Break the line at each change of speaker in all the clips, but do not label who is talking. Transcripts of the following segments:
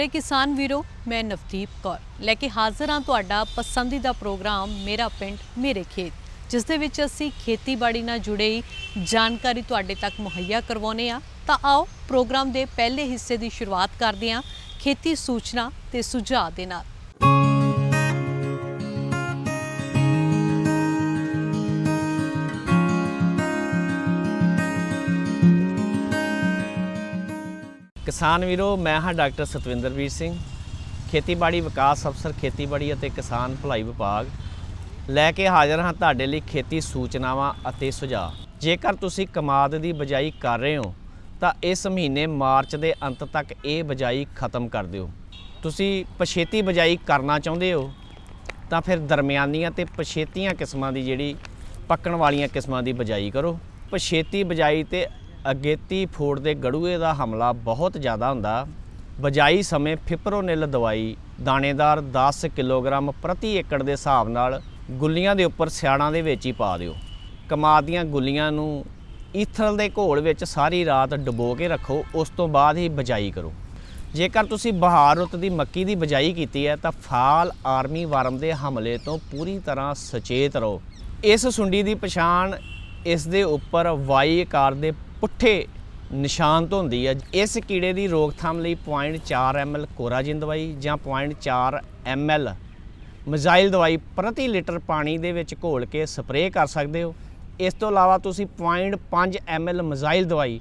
ਪਿਆਰੇ ਕਿਸਾਨ ਵੀਰੋ, ਮੈਂ ਨਵਦੀਪ ਕੌਰ। ਲੈ ਕੇ ਹਾਜ਼ਰ ਹਾਂ ਤੁਹਾਡਾ ਪਸੰਦੀਦਾ ਪ੍ਰੋਗਰਾਮ, ਮੇਰਾ ਪਿੰਡ ਮੇਰੇ ਖੇਤ, ਜਿਸ ਦੇ ਵਿੱਚ ਅਸੀਂ ਖੇਤੀਬਾੜੀ ਨਾਲ ਜੁੜੇ ਜਾਣਕਾਰੀ ਤੁਹਾਡੇ ਤੱਕ ਮੁਹੱਈਆ ਕਰਵਾਉਨੇ ਆ ਤਾਂ ਆਓ, ਪ੍ਰੋਗਰਾਮ ਦੇ ਪਹਿਲੇ ਹਿੱਸੇ ਦੀ ਸ਼ੁਰੂਆਤ ਕਰਦੇ ਹਾਂ ਖੇਤੀ ਸੂਚਨਾ ਤੇ ਸੁਝਾਅ ਦੇ ਨਾਲ।
ਕਿਸਾਨ ਵੀਰੋ, ਮੈਂ ਹਾਂ ਡਾਕਟਰ ਸਤਵਿੰਦਰਵੀਰ ਸਿੰਘ, ਖੇਤੀਬਾੜੀ ਵਿਕਾਸ ਅਫਸਰ, ਖੇਤੀਬਾੜੀ ਅਤੇ ਕਿਸਾਨ ਭਲਾਈ ਵਿਭਾਗ। ਲੈ ਕੇ ਹਾਜ਼ਰ ਹਾਂ ਤੁਹਾਡੇ ਲਈ ਖੇਤੀ ਸੂਚਨਾਵਾਂ ਅਤੇ ਸੁਝਾਅ। ਜੇਕਰ ਤੁਸੀਂ ਕਮਾਦ ਦੀ ਬਜਾਈ ਕਰ ਰਹੇ ਹੋ, ਤਾਂ ਇਸ ਮਹੀਨੇ ਮਾਰਚ ਦੇ ਅੰਤ ਤੱਕ ਇਹ ਬਜਾਈ ਖਤਮ ਕਰ ਦਿਓ। ਤੁਸੀਂ ਪਛੇਤੀ ਬਜਾਈ ਕਰਨਾ ਚਾਹੁੰਦੇ ਹੋ, ਤਾਂ ਫਿਰ ਦਰਮਿਆਨੀਆਂ ਤੇ ਪਛੇਤੀਆਂ ਕਿਸਮਾਂ ਦੀ ਜਿਹੜੀ ਪੱਕਣ ਵਾਲੀਆਂ ਕਿਸਮਾਂ ਦੀ ਬਜਾਈ ਕਰੋ। ਪਛੇਤੀ ਬਜਾਈ ਤੇ ਅਗੇਤੀ ਫੋੜ ਦੇ ਗੜੂਏ ਦਾ ਹਮਲਾ ਬਹੁਤ ਜ਼ਿਆਦਾ ਹੁੰਦਾ। ਬਜਾਈ ਸਮੇਂ ਫਿਪਰੋਨਿਲ ਦਵਾਈ, ਦਾਣੇਦਾਰ 10 ਕਿਲੋਗ੍ਰਾਮ ਪ੍ਰਤੀ ਏਕੜ ਦੇ ਹਿਸਾਬ ਨਾਲ ਗੁੱਲੀਆਂ ਦੇ ਉੱਪਰ ਸਿਆੜਾਂ ਦੇ ਵਿੱਚ ਹੀ ਪਾ ਦਿਓ। ਕਮਾਦ ਦੀਆਂ ਗੁੱਲੀਆਂ ਨੂੰ ਈਥਰਲ ਦੇ ਘੋਲ ਵਿੱਚ ਸਾਰੀ ਰਾਤ ਡੁਬੋ ਕੇ ਰੱਖੋ, ਉਸ ਤੋਂ ਬਾਅਦ ਹੀ ਬਜਾਈ ਕਰੋ। ਜੇਕਰ ਤੁਸੀਂ ਬਹਾਰ ਰੁੱਤ ਦੀ ਮੱਕੀ ਦੀ ਬਜਾਈ ਕੀਤੀ ਹੈ, ਤਾਂ ਫਾਲ ਆਰਮੀ ਵਰਮ ਦੇ ਹਮਲੇ ਤੋਂ ਪੂਰੀ ਤਰ੍ਹਾਂ ਸੁਚੇਤ ਰਹੋ। ਇਸ ਸੁੰਡੀ ਦੀ ਪਛਾਣ ਇਸ ਦੇ ਉੱਪਰ ਵਾਈ ਆਕਾਰ ਦੇ ਪੁੱਠੇ ਨਿਸ਼ਾਨ ਤੋਂ ਹੁੰਦੀ ਹੈ। ਇਸ ਕੀੜੇ ਦੀ ਰੋਕਥਾਮ ਲਈ 0.4 ml ਕੋਰਾਜਿਨ ਦਵਾਈ ਜਾਂ 0.4 ml ਮਜ਼ਾਈਲ ਦਵਾਈ ਪ੍ਰਤੀ ਲੀਟਰ ਪਾਣੀ ਦੇ ਵਿੱਚ ਘੋਲ ਕੇ ਸਪਰੇਅ ਕਰ ਸਕਦੇ ਹੋ। ਇਸ ਤੋਂ ਇਲਾਵਾ ਤੁਸੀਂ 0.5 ml ਮਜ਼ਾਈਲ ਦਵਾਈ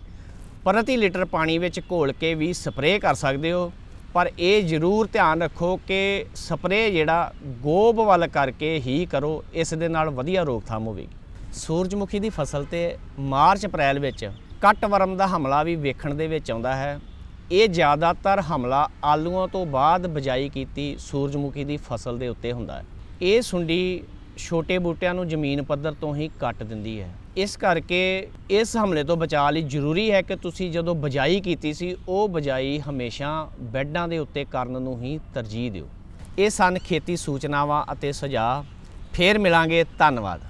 ਪ੍ਰਤੀ ਲੀਟਰ ਪਾਣੀ ਵਿੱਚ ਘੋਲ ਕੇ ਵੀ ਸਪਰੇਅ ਕਰ ਸਕਦੇ ਹੋ। ਪਰ ਇਹ ਜ਼ਰੂਰ ਧਿਆਨ ਰੱਖੋ ਕਿ ਸਪਰੇਅ ਜਿਹੜਾ ਗੋਬ ਵੱਲ ਕਰਕੇ ਹੀ ਕਰੋ, ਇਸ ਦੇ ਨਾਲ ਵਧੀਆ ਰੋਕਥਾਮ ਹੋਵੇਗੀ। ਸੂਰਜਮੁਖੀ ਦੀ ਫਸਲ ਤੇ ਮਾਰਚ ਅਪ੍ਰੈਲ ਵਿੱਚ ਕੱਟ ਵਰਮ ਦਾ ਹਮਲਾ ਵੀ ਵੇਖਣ ਦੇ ਵਿੱਚ ਆਉਂਦਾ ਹੈ। ਇਹ ਜ਼ਿਆਦਾਤਰ ਹਮਲਾ ਆਲੂਆਂ ਤੋਂ ਬਾਅਦ ਬਜਾਈ ਕੀਤੀ ਸੂਰਜਮੁਖੀ ਦੀ ਫਸਲ ਦੇ ਉੱਤੇ ਹੁੰਦਾ ਹੈ। ਇਹ ਸੁੰਡੀ ਛੋਟੇ ਬੂਟਿਆਂ ਨੂੰ ਜ਼ਮੀਨ ਪੱਧਰ ਤੋਂ ਹੀ ਕੱਟ ਦਿੰਦੀ ਹੈ। ਇਸ ਕਰਕੇ ਇਸ ਹਮਲੇ ਤੋਂ ਬਚਾਅ ਲਈ ਜ਼ਰੂਰੀ ਹੈ ਕਿ ਤੁਸੀਂ ਜਦੋਂ ਬਜਾਈ ਕੀਤੀ ਸੀ, ਉਹ ਬਜਾਈ ਹਮੇਸ਼ਾ ਬੈੱਡਾਂ ਦੇ ਉੱਤੇ ਕਰਨ ਨੂੰ ਹੀ ਤਰਜੀਹ ਦਿਓ। ਇਹ ਸਨ ਖੇਤੀ ਸੂਚਨਾਵਾਂ ਅਤੇ ਸੁਝਾਅ। ਫੇਰ ਮਿਲਾਂਗੇ। ਧੰਨਵਾਦ।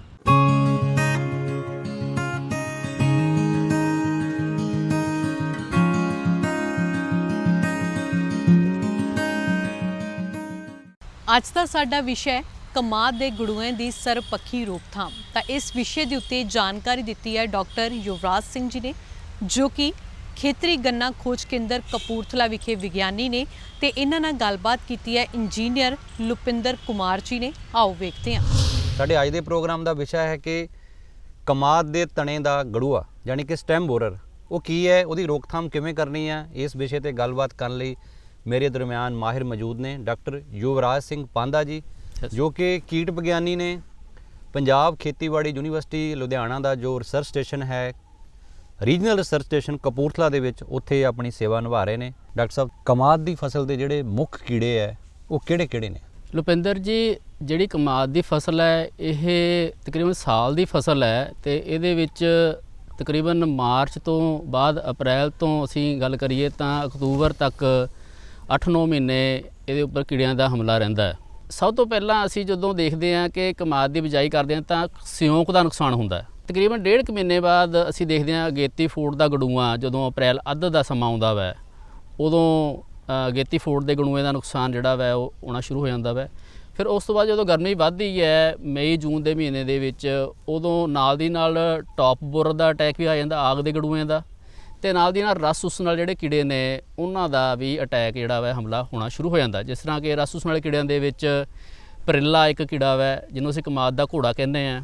ਅੱਜ ਦਾ ਸਾਡਾ ਵਿਸ਼ਾ ਹੈ ਕਮਾਦ ਦੇ ਗੜੂਆਂ ਦੀ ਸਰਪੱਖੀ ਰੋਕਥਾਮ। ਤਾਂ ਇਸ ਵਿਸ਼ੇ ਦੇ ਉੱਤੇ ਜਾਣਕਾਰੀ ਦਿੱਤੀ ਹੈ ਡਾਕਟਰ ਯੁਵਰਾਜ ਸਿੰਘ ਜੀ ਨੇ, ਜੋ ਕਿ ਖੇਤਰੀ ਗੰਨਾ ਖੋਜ ਕੇਂਦਰ ਕਪੂਰਥਲਾ ਵਿਖੇ ਵਿਗਿਆਨੀ ਨੇ ਤੇ ਇਹਨਾਂ ਨਾਲ ਗੱਲਬਾਤ ਕੀਤੀ ਹੈ ਇੰਜੀਨੀਅਰ ਲੁਪਿੰਦਰ ਕੁਮਾਰ ਜੀ ਨੇ। ਆਓ ਵੇਖਦੇ ਹਾਂ।
ਸਾਡੇ ਅੱਜ ਦੇ ਪ੍ਰੋਗਰਾਮ ਦਾ ਵਿਸ਼ਾ ਹੈ ਕਿ ਕਮਾਦ ਦੇ ਤਣੇ ਦਾ ਗੜੂਆ, ਯਾਨੀ ਕਿ ਸਟੈਮ ਬੋਰਰ, ਉਹ ਕੀ ਹੈ, ਉਹਦੀ ਰੋਕਥਾਮ ਕਿਵੇਂ ਕਰਨੀ ਹੈ, ਇਸ ਵਿਸ਼ੇ ਤੇ ਗੱਲਬਾਤ ਕਰਨ ਲਈ ਮੇਰੇ ਦਰਮਿਆਨ ਮਾਹਿਰ ਮੌਜੂਦ ਨੇ ਡਾਕਟਰ ਯੁਵਰਾਜ ਸਿੰਘ ਪਾਂਦਾ ਜੀ ਜੋ ਕਿ ਕੀਟ ਵਿਗਿਆਨੀ ਨੇ ਪੰਜਾਬ ਖੇਤੀਬਾੜੀ ਯੂਨੀਵਰਸਿਟੀ ਲੁਧਿਆਣਾ ਦਾ ਜੋ ਰਿਸਰਚ ਸਟੇਸ਼ਨ ਹੈ ਰੀਜਨਲ ਰਿਸਰਚ ਸਟੇਸ਼ਨ ਕਪੂਰਥਲਾ ਦੇ ਵਿੱਚ ਉੱਥੇ ਆਪਣੀ ਸੇਵਾ ਨਿਭਾ ਰਹੇ ਨੇ। ਡਾਕਟਰ ਸਾਹਿਬ ਕਮਾਦ ਦੀ ਫਸਲ ਦੇ ਜਿਹੜੇ ਮੁੱਖ ਕੀੜੇ ਹੈ ਉਹ ਕਿਹੜੇ ਕਿਹੜੇ ਨੇ?
ਲੁਪਿੰਦਰ ਜੀ ਜਿਹੜੀ ਕਮਾਦ ਦੀ ਫਸਲ ਹੈ ਇਹ ਤਕਰੀਬਨ ਸਾਲ ਦੀ ਫਸਲ ਹੈ ਤੇ ਇਹਦੇ ਵਿੱਚ ਤਕਰੀਬਨ ਮਾਰਚ ਤੋਂ ਬਾਅਦ ਅਪ੍ਰੈਲ ਤੋਂ ਅਸੀਂ ਗੱਲ ਕਰੀਏ ਤਾਂ ਅਕਤੂਬਰ ਤੱਕ 8-9 ਮਹੀਨੇ ਇਹਦੇ ਉੱਪਰ ਕੀੜਿਆਂ ਦਾ ਹਮਲਾ ਰਹਿੰਦਾ ਹੈ। ਸਭ ਤੋਂ ਪਹਿਲਾਂ ਅਸੀਂ ਜਦੋਂ ਦੇਖਦੇ ਹਾਂ ਕਿ ਕਮਾਦ ਦੀ ਬਿਜਾਈ ਕਰਦੇ ਹਾਂ ਤਾਂ ਸਿਉਂਕ ਦਾ ਨੁਕਸਾਨ ਹੁੰਦਾ ਹੈ। ਤਕਰੀਬਨ ਡੇਢ ਕੁ ਮਹੀਨੇ ਬਾਅਦ ਅਸੀਂ ਦੇਖਦੇ ਹਾਂ ਅਗੇਤੀ ਫੂਡ ਦਾ ਗੜੂਆ ਜਦੋਂ ਅਪ੍ਰੈਲ ਅੱਧ ਦਾ ਸਮਾਂ ਆਉਂਦਾ ਵੈ ਉਦੋਂ ਅ, ਅਗੇਤੀ ਫੂਡ ਦੇ ਗੜੂਏ ਦਾ ਨੁਕਸਾਨ ਜਿਹੜਾ ਵੈ ਉਹ ਆਉਣਾ ਸ਼ੁਰੂ ਹੋ ਜਾਂਦਾ ਵੈ। ਫਿਰ ਉਸ ਤੋਂ ਬਾਅਦ ਜਦੋਂ ਗਰਮੀ ਵੱਧਦੀ ਹੈ ਮਈ ਜੂਨ ਦੇ ਮਹੀਨੇ ਦੇ ਵਿੱਚ ਉਦੋਂ ਨਾਲ ਦੀ ਨਾਲ ਟੌਪ ਬੋਰ ਦਾ ਅਟੈਕ ਵੀ ਆ ਜਾਂਦਾ ਆਗ ਦੇ ਗੜੂਆਂ ਦਾ। ਤੇ ਨਾਲ ਦੀ ਨਾਲ ਰਸ ਉਸ ਨਾਲ ਜਿਹੜੇ ਕੀੜੇ ਨੇ ਉਹਨਾਂ ਦਾ ਵੀ ਅਟੈਕ ਜਿਹੜਾ ਵੈ ਹਮਲਾ ਹੋਣਾ ਸ਼ੁਰੂ ਹੋ ਜਾਂਦਾ। ਜਿਸ ਤਰ੍ਹਾਂ ਕਿ ਰਸ ਉਸ ਨਾਲ ਕੀੜਿਆਂ ਦੇ ਵਿੱਚ ਪਰਿੱਲਾ ਇੱਕ ਕੀੜਾ ਵੈ ਜਿਹਨੂੰ ਅਸੀਂ ਕਮਾਦ ਦਾ ਘੋੜਾ ਕਹਿੰਦੇ ਆ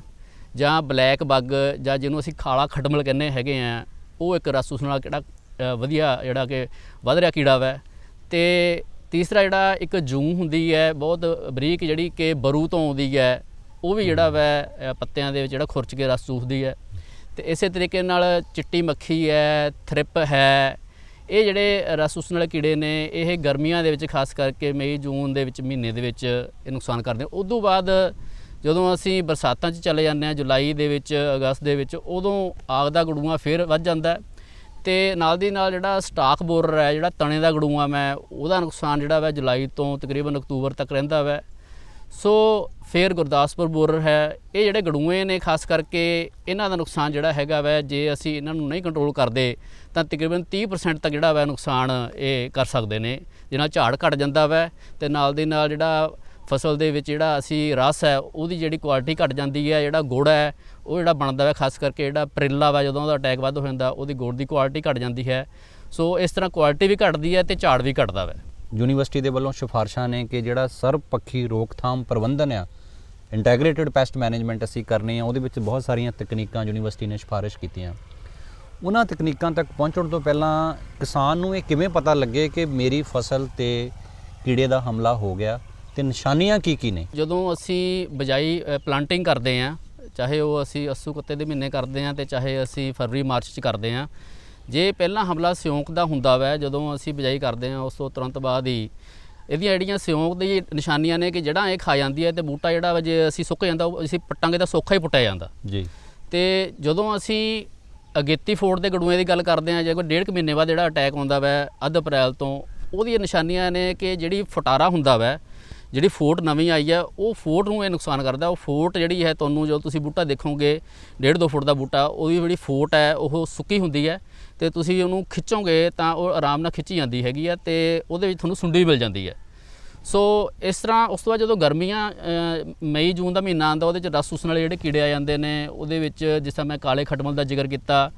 ਜਾਂ ਬਲੈਕ ਬੱਗ ਜਾਂ ਜਿਹਨੂੰ ਅਸੀਂ ਖਾਲਾ ਖਟਮਲ ਕਹਿੰਦੇ ਹੈਗੇ ਆ ਉਹ ਇੱਕ ਰਸ ਉਸ ਨਾਲ ਕਿਹੜਾ ਵਧੀਆ ਜਿਹੜਾ ਕਿ ਵਧ ਰਿਹਾ ਕੀੜਾ ਵੈ। ਤੇ ਤੀਸਰਾ ਜਿਹੜਾ ਇੱਕ ਜੂੰ ਹੁੰਦੀ ਹੈ ਬਹੁਤ ਬਰੀਕ ਜਿਹੜੀ ਕਿ ਬਰੂ ਤੋਂ ਆਉਂਦੀ ਹੈ ਉਹ ਵੀ ਜਿਹੜਾ ਵੈ ਪੱਤਿਆਂ ਦੇ ਵਿੱਚ ਜਿਹੜਾ ਖੁਰਚ ਕੇ ਰਸ ਚੂਸਦੀ ਹੈ। ਤੇ ਇਸੇ ਤਰੀਕੇ ਨਾਲ ਚਿੱਟੀ ਮੱਖੀ ਹੈ, ਥ੍ਰਿਪ ਹੈ, ਇਹ ਜਿਹੜੇ ਰਸ ਉਸ ਨਾਲ ਕੀੜੇ ਨੇ, ਇਹ ਗਰਮੀਆਂ ਦੇ ਵਿੱਚ ਖਾਸ ਕਰਕੇ ਮਈ, ਜੂਨ ਦੇ ਵਿੱਚ, ਮਹੀਨੇ ਦੇ ਵਿੱਚ ਇਹ ਨੁਕਸਾਨ ਕਰਦੇ ਨੇ। ਤੋਂ ਬਾਅਦ ਜਦੋਂ ਅਸੀਂ ਬਰਸਾਤਾਂ 'ਚ ਚਲੇ ਜਾਂਦੇ ਹਾਂ, ਜੁਲਾਈ ਦੇ ਵਿੱਚ, ਅਗਸਤ ਦੇ ਵਿੱਚ, ਉਦੋਂ ਆਗ ਦਾ ਗੜੂਆ ਫਿਰ ਵੱਧ ਜਾਂਦਾ ਹੈ ਤੇ ਨਾਲ ਦੀ ਨਾਲ ਜਿਹੜਾ ਸਟਾਕ ਬੋਰਰ ਹੈ, ਜਿਹੜਾ ਤਣੇ ਦਾ ਗੜੂਆ ਮੈਂ, ਉਹਦਾ ਨੁਕਸਾਨ ਜਿਹੜਾ ਵਾ ਜੁਲਾਈ ਤੋਂ ਤਕਰੀਬਨ ਅਕਤੂਬਰ ਤੱਕ ਰਹਿੰਦਾ ਵਾ। ਸੋ ਫੇਰ ਗੁਰਦਾਸਪੁਰ ਬੋਰਰ ਹੈ। ਇਹ ਜਿਹੜੇ ਗੜੂਏ ਨੇ, ਖਾਸ ਕਰਕੇ ਇਹਨਾਂ ਦਾ ਨੁਕਸਾਨ ਜਿਹੜਾ ਹੈਗਾ ਵੈ, ਜੇ ਅਸੀਂ ਇਹਨਾਂ ਨੂੰ ਨਹੀਂ ਕੰਟਰੋਲ ਕਰਦੇ, ਤਾਂ ਤਕਰੀਬਨ 30% ਤੱਕ ਜਿਹੜਾ ਵੈ ਨੁਕਸਾਨ ਇਹ ਕਰ ਸਕਦੇ ਨੇ। ਜਿਹਨਾਂ ਝਾੜ ਘਟ ਜਾਂਦਾ ਵੈ, ਤੇ ਨਾਲ ਦੇ ਨਾਲ ਜਿਹੜਾ ਫਸਲ ਦੇ ਵਿੱਚ ਜਿਹੜਾ ਅਸੀਂ ਰਸ ਹੈ, ਉਹਦੀ ਜਿਹੜੀ ਕੁਆਲਿਟੀ ਘਟ ਜਾਂਦੀ ਹੈ, ਜਿਹੜਾ ਗੁੜ ਹੈ, ਉਹ ਜਿਹੜਾ ਬਣਦਾ ਵੈ, ਖਾਸ ਕਰਕੇ ਜਿਹੜਾ ਪਰਿੱਲਾ ਵਾ, ਜਦੋਂ ਉਹਦਾ ਅਟੈਕ ਵੱਧ ਹੋ ਜਾਂਦਾ, ਉਹਦੀ ਗੁੜ ਦੀ ਕੁਆਲਿਟੀ ਘਟ ਜਾਂਦੀ ਹੈ। ਸੋ ਇਸ ਤਰ੍ਹਾਂ ਕੁਆਲਿਟੀ ਵੀ ਘਟਦੀ ਹੈ ਤੇ ਝਾੜ ਵੀ ਘਟਦਾ ਵੈ।
ਯੂਨੀਵਰਸਿਟੀ ਦੇ ਵੱਲੋਂ ਸਿਫਾਰਸ਼ਾਂ ਨੇ ਕਿ ਜਿਹੜਾ ਸਰਬਪੱਖੀ ਰੋਕਥਾਮ ਪ੍ਰਬੰਧਨ ਆ ਇੰਟੈਗ੍ਰੇਟਿਡ ਪੈਸਟ ਮੈਨੇਜਮੈਂਟ ਅਸੀਂ ਕਰਨੀ ਆ, ਉਹਦੇ ਵਿੱਚ ਬਹੁਤ ਸਾਰੀਆਂ ਤਕਨੀਕਾਂ ਯੂਨੀਵਰਸਿਟੀ ਨੇ ਸਿਫਾਰਿਸ਼ ਕੀਤੀਆਂ। ਉਹਨਾਂ ਤਕਨੀਕਾਂ ਤੱਕ ਪਹੁੰਚਣ ਤੋਂ ਪਹਿਲਾਂ ਕਿਸਾਨ ਨੂੰ ਇਹ ਕਿਵੇਂ ਪਤਾ ਲੱਗੇ ਕਿ ਮੇਰੀ ਫਸਲ ਤੇ ਕੀੜੇ ਦਾ ਹਮਲਾ ਹੋ ਗਿਆ ਤੇ ਨਿਸ਼ਾਨੀਆਂ ਕੀ ਕੀ ਨੇ?
ਜਦੋਂ ਅਸੀਂ ਬਜਾਈ ਪਲਾਂਟਿੰਗ ਕਰਦੇ ਆ, ਚਾਹੇ ਉਹ ਅਸੀਂ ਅੱਸੂ ਕੁੱਤੇ ਦੇ ਮਹੀਨੇ ਕਰਦੇ ਆ ਤੇ ਚਾਹੇ ਅਸੀਂ ਫਰਵਰੀ ਮਾਰਚ ਚ ਕਰਦੇ ਆ ਜੇ ਪਹਿਲਾਂ ਹਮਲਾ ਸਿਉਂਕ ਦਾ ਹੁੰਦਾ ਵੈ ਜਦੋਂ ਅਸੀਂ ਬਜਾਈ ਕਰਦੇ ਆ ਉਸ ਤੋਂ ਤੁਰੰਤ ਬਾਅਦ ਹੀ ਇਹਦੀਆਂ ਜਿਹੜੀਆਂ ਸਿਉਂਕ ਦੀ ਨਿਸ਼ਾਨੀਆਂ ਨੇ ਕਿ ਜੜ੍ਹਾਂ ਇਹ ਖਾ ਜਾਂਦੀ ਹੈ ਤੇ ਬੂਟਾ ਜਿਹੜਾ ਵਾ ਜੇ ਅਸੀਂ ਸੁੱਕ ਜਾਂਦਾ ਉਹ ਅਸੀਂ ਪੱਟਾਂਗੇ ਤਾਂ ਸੌਖਾ ਹੀ ਪੁੱਟਿਆ ਜਾਂਦਾ।
ਜੀ।
ਤੇ ਜਦੋਂ ਅਸੀਂ ਅਗੇਤੀ ਫੋੜ ਦੇ ਗੜੂਏ ਦੀ ਗੱਲ ਕਰਦੇ ਆ ਜੇ ਕੋਈ ਡੇਢ ਕੁ ਮਹੀਨੇ ਬਾਅਦ ਜਿਹੜਾ ਅਟੈਕ ਆਉਂਦਾ ਵੈ ਅੱਧ ਅਪ੍ਰੈਲ ਤੋਂ ਉਹਦੀਆਂ ਨਿਸ਼ਾਨੀਆਂ ਨੇ ਕਿ ਜਿਹੜੀ ਫਟਾਰਾ ਹੁੰਦਾ ਵੈ ਜਿਹੜੀ ਫੋਟ ਨਵੀਂ ਆਈ ਹੈ ਉਹ ਫੋਟ ਨੂੰ ਇਹ ਨੁਕਸਾਨ ਕਰਦਾ। ਉਹ ਫੋਟ ਜਿਹੜੀ ਹੈ ਤੁਹਾਨੂੰ ਜਦੋਂ ਤੁਸੀਂ ਬੂਟਾ ਦੇਖੋਗੇ, ਡੇਢ ਦੋ ਫੁੱਟ ਦਾ ਬੂਟਾ, ਉਹਦੀ ਜਿਹੜੀ ਫੋਟ ਹੈ, ਉਹ ਸੁੱਕੀ ਹੁੰਦੀ ਹੈ ਤੇ ਤੁਸੀਂ ਉਹਨੂੰ ਖਿੱਚੋਗੇ ਤਾਂ ਉਹ ਆਰਾਮ ਨਾਲ ਖਿੱਚੀ ਜਾਂਦੀ ਹੈਗੀ ਹੈ ਤੇ ਉਹਦੇ ਵਿੱਚ ਤੁਹਾਨੂੰ ਸੁੰਡੀ ਮਿਲ ਜਾਂਦੀ ਹੈ। ਸੋ ਇਸ ਤਰ੍ਹਾਂ ਉਸ ਤੋਂ ਬਾਅਦ ਜਦੋਂ ਗਰਮੀਆਂ ਮਈ, ਜੂਨ ਦਾ ਮਹੀਨਾ ਆਉਂਦਾ, ਉਹਦੇ ਚ ਰਸ ਚੂਸਣ ਵਾਲੇ ਜਿਹੜੇ ਕੀੜੇ ਆ ਜਾਂਦੇ ਨੇ, ਉਹਦੇ ਵਿੱਚ ਜਿਸ ਤਰ੍ਹਾਂ ਮੈਂ ਕਾਲੇ ਖਟਮਲ ਦਾ ਜ਼ਿਕਰ ਕੀਤਾ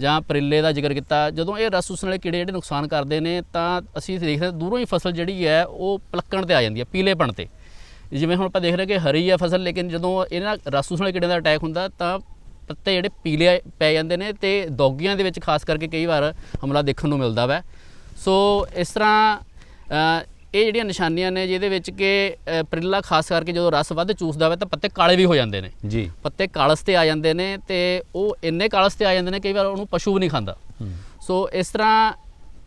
ਜਾਂ ਪਰਿੱਲੇ ਦਾ ਜ਼ਿਕਰ ਕੀਤਾ, ਜਦੋਂ ਇਹ ਰਸ ਚੂਸਣ ਵਾਲੇ ਕੀੜੇ ਜਿਹੜੇ ਨੁਕਸਾਨ ਕਰਦੇ ਨੇ, ਤਾਂ ਅਸੀਂ ਦੇਖਦੇ ਹਾਂ ਦੂਰੋਂ ਹੀ ਫਸਲ ਜਿਹੜੀ ਹੈ, ਉਹ ਪਲੱਕਣ ਤੇ ਆ ਜਾਂਦੀ ਹੈ, ਪੀਲੇਪਣ ਤੇ। ਜਿਵੇਂ ਹੁਣ ਆਪਾਂ ਦੇਖ ਰਹੇ ਕਿ ਹਰੀ ਹੈ ਫਸਲ, ਲੇਕਿਨ ਜਦੋਂ ਇਹਨਾਂ ਰਸ ਚੂਸਣ ਵਾਲੇ ਕੀੜਿਆਂ ਦਾ ਅਟੈਕ ਹੁੰਦਾ, ਤਾਂ ਪੱਤੇ ਜਿਹੜੇ ਪੀਲੇ ਪੈ ਜਾਂਦੇ ਨੇ ਤੇ ਦੌਗੀਆਂ ਦੇ ਵਿੱਚ ਖਾਸ ਕਰਕੇ ਕਈ ਵਾਰ ਹਮਲਾ ਦੇਖਣ ਨੂੰ ਮਿਲਦਾ ਵੈ। ਸੋ ਇਸ ਤਰ੍ਹਾਂ ਇਹ ਜਿਹੜੀਆਂ ਨਿਸ਼ਾਨੀਆਂ ਨੇ ਜਿਹਦੇ ਵਿੱਚ ਕਿ ਪਰਿੱਲਾ ਖਾਸ ਕਰਕੇ ਜਦੋਂ ਰਸ ਵੱਧ ਚੂਸਦਾ ਵਾ ਤਾਂ ਪੱਤੇ ਕਾਲੇ ਵੀ ਹੋ ਜਾਂਦੇ ਨੇ।
ਜੀ।
ਪੱਤੇ ਕਾਲਸ ਤੇ ਆ ਜਾਂਦੇ ਨੇ ਤੇ ਉਹ ਇੰਨੇ ਕਾਲਸ ਤੇ ਆ ਜਾਂਦੇ ਨੇ ਕਈ ਵਾਰ ਉਹਨੂੰ ਪਸ਼ੂ ਵੀ ਨਹੀਂ ਖਾਂਦਾ। ਸੋ ਇਸ ਤਰ੍ਹਾਂ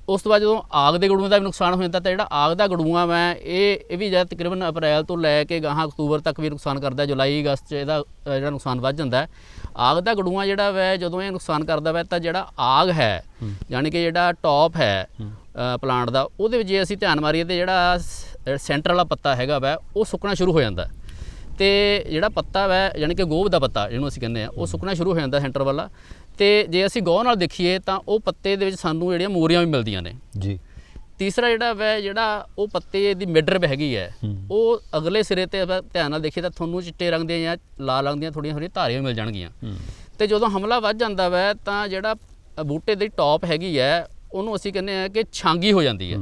ਉਸ ਤੋਂ ਬਾਅਦ ਜਦੋਂ ਆਗ ਦੇ ਗੜੂਆਂ ਦਾ ਵੀ ਨੁਕਸਾਨ ਹੋ ਜਾਂਦਾ ਤਾਂ ਜਿਹੜਾ ਆਗ ਦਾ ਗੜੂਆ ਮੈਂ ਇਹ ਇਹ ਵੀ ਜਦ ਤਕਰੀਬਨ ਅਪ੍ਰੈਲ ਤੋਂ ਲੈ ਕੇ ਗਾਹਾਂ ਅਕਤੂਬਰ ਤੱਕ ਵੀ ਨੁਕਸਾਨ ਕਰਦਾ। ਜੁਲਾਈ ਅਗਸਤ ਚ ਇਹਦਾ ਜਿਹੜਾ ਨੁਕਸਾਨ ਵੱਧ ਜਾਂਦਾ ਹੈ। ਆਗ ਦਾ ਗੜੂਆ ਜਿਹੜਾ ਵੈ ਜਦੋਂ ਇਹ ਨੁਕਸਾਨ ਕਰਦਾ ਵੈ ਤਾਂ ਜਿਹੜਾ ਆਗ ਹੈ ਯਾਨੀ ਕਿ ਜਿਹੜਾ ਟੌਪ ਹੈ। ਪਲਾਂਟ ਦਾ ਉਹਦੇ ਵਿੱਚ ਜੇ ਅਸੀਂ ਧਿਆਨ ਮਾਰੀਏ ਤੇ ਜਿਹੜਾ ਸੈਂਟਰ ਵਾਲਾ ਪੱਤਾ ਹੈਗਾ ਵੈ ਉਹ ਸੁੱਕਣਾ ਸ਼ੁਰੂ ਹੋ ਜਾਂਦਾ। ਤੇ ਜਿਹੜਾ ਪੱਤਾ ਵੈ ਯਾਨੀ ਕਿ ਗੋਭ ਦਾ ਪੱਤਾ ਜਿਹਨੂੰ ਅਸੀਂ ਕਹਿੰਦੇ ਆ ਉਹ ਸੁੱਕਣਾ ਸ਼ੁਰੂ ਹੋ ਜਾਂਦਾ ਸੈਂਟਰ ਵਾਲਾ। ਤੇ ਜੇ ਅਸੀਂ ਗੌਰ ਨਾਲ ਦੇਖੀਏ ਤਾਂ ਉਹ ਪੱਤੇ ਦੇ ਵਿੱਚ ਸਾਨੂੰ ਜਿਹੜੀਆਂ ਮੋਰੀਆਂ ਵੀ ਮਿਲਦੀਆਂ ਨੇ।
ਜੀ।
ਤੀਸਰਾ ਜਿਹੜਾ ਵੈ ਜਿਹੜਾ ਉਹ ਪੱਤੇ ਦੀ ਮਿਡਰਬ ਹੈਗੀ ਹੈ ਉਹ ਅਗਲੇ ਸਿਰੇ ਤੇ ਧਿਆਨ ਨਾਲ ਦੇਖੀਏ ਤਾਂ ਤੁਹਾਨੂੰ ਚਿੱਟੇ ਰੰਗ ਦੀਆਂ ਜਾਂ ਲਾਲ ਰੰਗ ਦੀਆਂ ਥੋੜੀਆਂ ਥੋੜੀਆਂ ਧਾਰੀਆਂ ਮਿਲ ਜਾਣਗੀਆਂ। ਤੇ ਜਦੋਂ ਹਮਲਾ ਵੱਧ ਜਾਂਦਾ ਵੈ ਤਾਂ ਜਿਹੜਾ ਬੂਟੇ ਦੀ ਟੌਪ ਹੈਗੀ ਹੈ ਉਹਨੂੰ ਅਸੀਂ ਕਹਿੰਦੇ ਆ ਕਿ ਛਾਂਗੀ ਹੋ ਜਾਂਦੀ ਹੈ।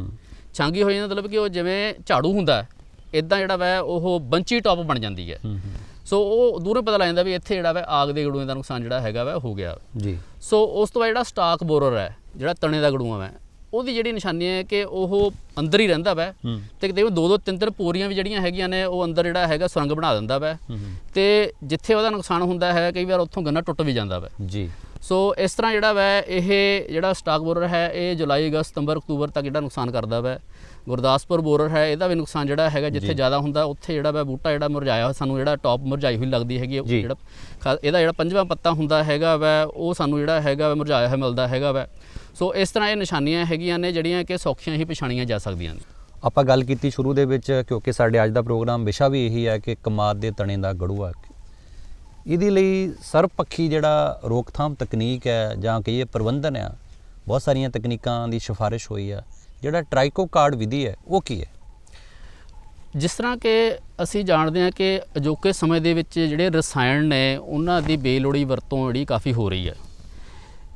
ਛਾਂਗੀ ਹੋ ਜਾਂਦਾ ਮਤਲਬ ਕਿ ਉਹ ਜਿਵੇਂ ਝਾੜੂ ਹੁੰਦਾ ਇਦਾਂ ਜਿਹੜਾ ਵੈ ਉਹ ਬੰਚੀ ਟੌਪ ਬਣ ਜਾਂਦੀ ਹੈ। ਸੋ ਉਹ ਦੂਰੋਂ ਪਤਾ ਲੱਗ ਜਾਂਦਾ ਵੀ ਇੱਥੇ ਜਿਹੜਾ ਵੈ ਆਗ ਦੇ ਗੜੂਏ ਦਾ ਨੁਕਸਾਨ ਜਿਹੜਾ ਹੈਗਾ ਵੈ ਹੋ ਗਿਆ।
ਜੀ।
ਸੋ ਉਸ ਤੋਂ ਬਾਅਦ ਜਿਹੜਾ ਸਟਾਕ ਬੋਰਰ ਹੈ ਜਿਹੜਾ ਤਣੇ ਦਾ ਗੜੂਆ ਵੈ ਉਹਦੀ ਜਿਹੜੀ ਨਿਸ਼ਾਨੀ ਹੈ ਕਿ ਉਹ ਅੰਦਰ ਹੀ ਰਹਿੰਦਾ ਵੈ। ਤੇ ਕਿਤੇ ਦੋ ਦੋ ਤਿੰਨ ਤਿੰਨ ਪੋਰੀਆਂ ਵੀ ਜਿਹੜੀਆਂ ਹੈਗੀਆਂ ਨੇ ਉਹ ਅੰਦਰ ਜਿਹੜਾ ਹੈਗਾ ਸੁਰੰਗ ਬਣਾ ਦਿੰਦਾ ਵੈ। ਤੇ ਜਿੱਥੇ ਉਹਦਾ ਨੁਕਸਾਨ ਹੁੰਦਾ ਹੈ ਕਈ ਵਾਰ ਉੱਥੋਂ ਗੰਨਾ ਟੁੱਟ ਵੀ ਜਾਂਦਾ ਵੈ।
ਜੀ।
ਸੋ ਇਸ ਤਰ੍ਹਾਂ ਜਿਹੜਾ ਵੈ ਇਹ ਜਿਹੜਾ ਸਟਾਕ ਬੋਰਰ ਹੈ ਇਹ ਜੁਲਾਈ ਅਗਸਤ ਸਤੰਬਰ ਅਕਤੂਬਰ ਤੱਕ ਜਿਹੜਾ ਨੁਕਸਾਨ ਕਰਦਾ ਵੈ। ਗੁਰਦਾਸਪੁਰ ਬੋਰਰ ਹੈ ਇਹਦਾ ਵੀ ਨੁਕਸਾਨ ਜਿਹੜਾ ਹੈਗਾ ਜਿੱਥੇ ਜ਼ਿਆਦਾ ਹੁੰਦਾ ਉੱਥੇ ਜਿਹੜਾ ਵੈ ਬੂਟਾ ਜਿਹੜਾ ਮੁਰਝਾਇਆ ਹੋਇਆ ਸਾਨੂੰ ਜਿਹੜਾ ਟੌਪ ਮੁਰਝਾਈ ਹੋਈ ਲੱਗਦੀ ਹੈਗੀ। ਜਿਹੜਾ ਇਹਦਾ ਜਿਹੜਾ ਪੰਜਵਾਂ ਪੱਤਾ ਹੁੰਦਾ ਹੈਗਾ ਵੈ ਉਹ ਸਾਨੂੰ ਜਿਹੜਾ ਹੈਗਾ ਵੈ ਮੁਰਝਾਇਆ ਹੋਇਆ ਮਿਲਦਾ ਹੈਗਾ ਵੈ। ਸੋ ਇਸ ਤਰ੍ਹਾਂ ਇਹ ਨਿਸ਼ਾਨੀਆਂ ਹੈਗੀਆਂ ਨੇ ਜਿਹੜੀਆਂ ਕਿ ਸੌਖੀਆਂ ਹੀ ਪਛਾਣੀਆਂ ਜਾ ਸਕਦੀਆਂ ਨੇ।
ਆਪਾਂ ਗੱਲ ਕੀਤੀ ਸ਼ੁਰੂ ਦੇ ਵਿੱਚ ਕਿਉਂਕਿ ਸਾਡੇ ਅੱਜ ਦਾ ਪ੍ਰੋਗਰਾਮ ਵਿਸ਼ਾ ਵੀ ਇਹੀ ਹੈ ਕਿ ਕਮਾਦ ਦੇ ਤਣੇ ਦਾ ਗੜੂਆ ਇਹਦੇ ਲਈ ਸਰਬਪੱਖੀ ਜਿਹੜਾ ਰੋਕਥਾਮ ਤਕਨੀਕ ਹੈ ਜਾਂ ਕਹੀਏ ਪ੍ਰਬੰਧਨ ਆ, ਬਹੁਤ ਸਾਰੀਆਂ ਤਕਨੀਕਾਂ ਦੀ ਸਿਫਾਰਿਸ਼ ਹੋਈ ਆ। ਜਿਹੜਾ ਟ੍ਰਾਈਕੋ ਕਾਰਡ ਵਿਧੀ ਹੈ, ਉਹ ਕੀ ਹੈ?
ਜਿਸ ਤਰ੍ਹਾਂ ਕਿ ਅਸੀਂ ਜਾਣਦੇ ਹਾਂ ਕਿ ਅਜੋਕੇ ਸਮੇਂ ਦੇ ਵਿੱਚ ਜਿਹੜੇ ਰਸਾਇਣ ਨੇ, ਉਹਨਾਂ ਦੀ ਬੇਲੋੜੀ ਵਰਤੋਂ ਜਿਹੜੀ ਕਾਫੀ ਹੋ ਰਹੀ ਹੈ।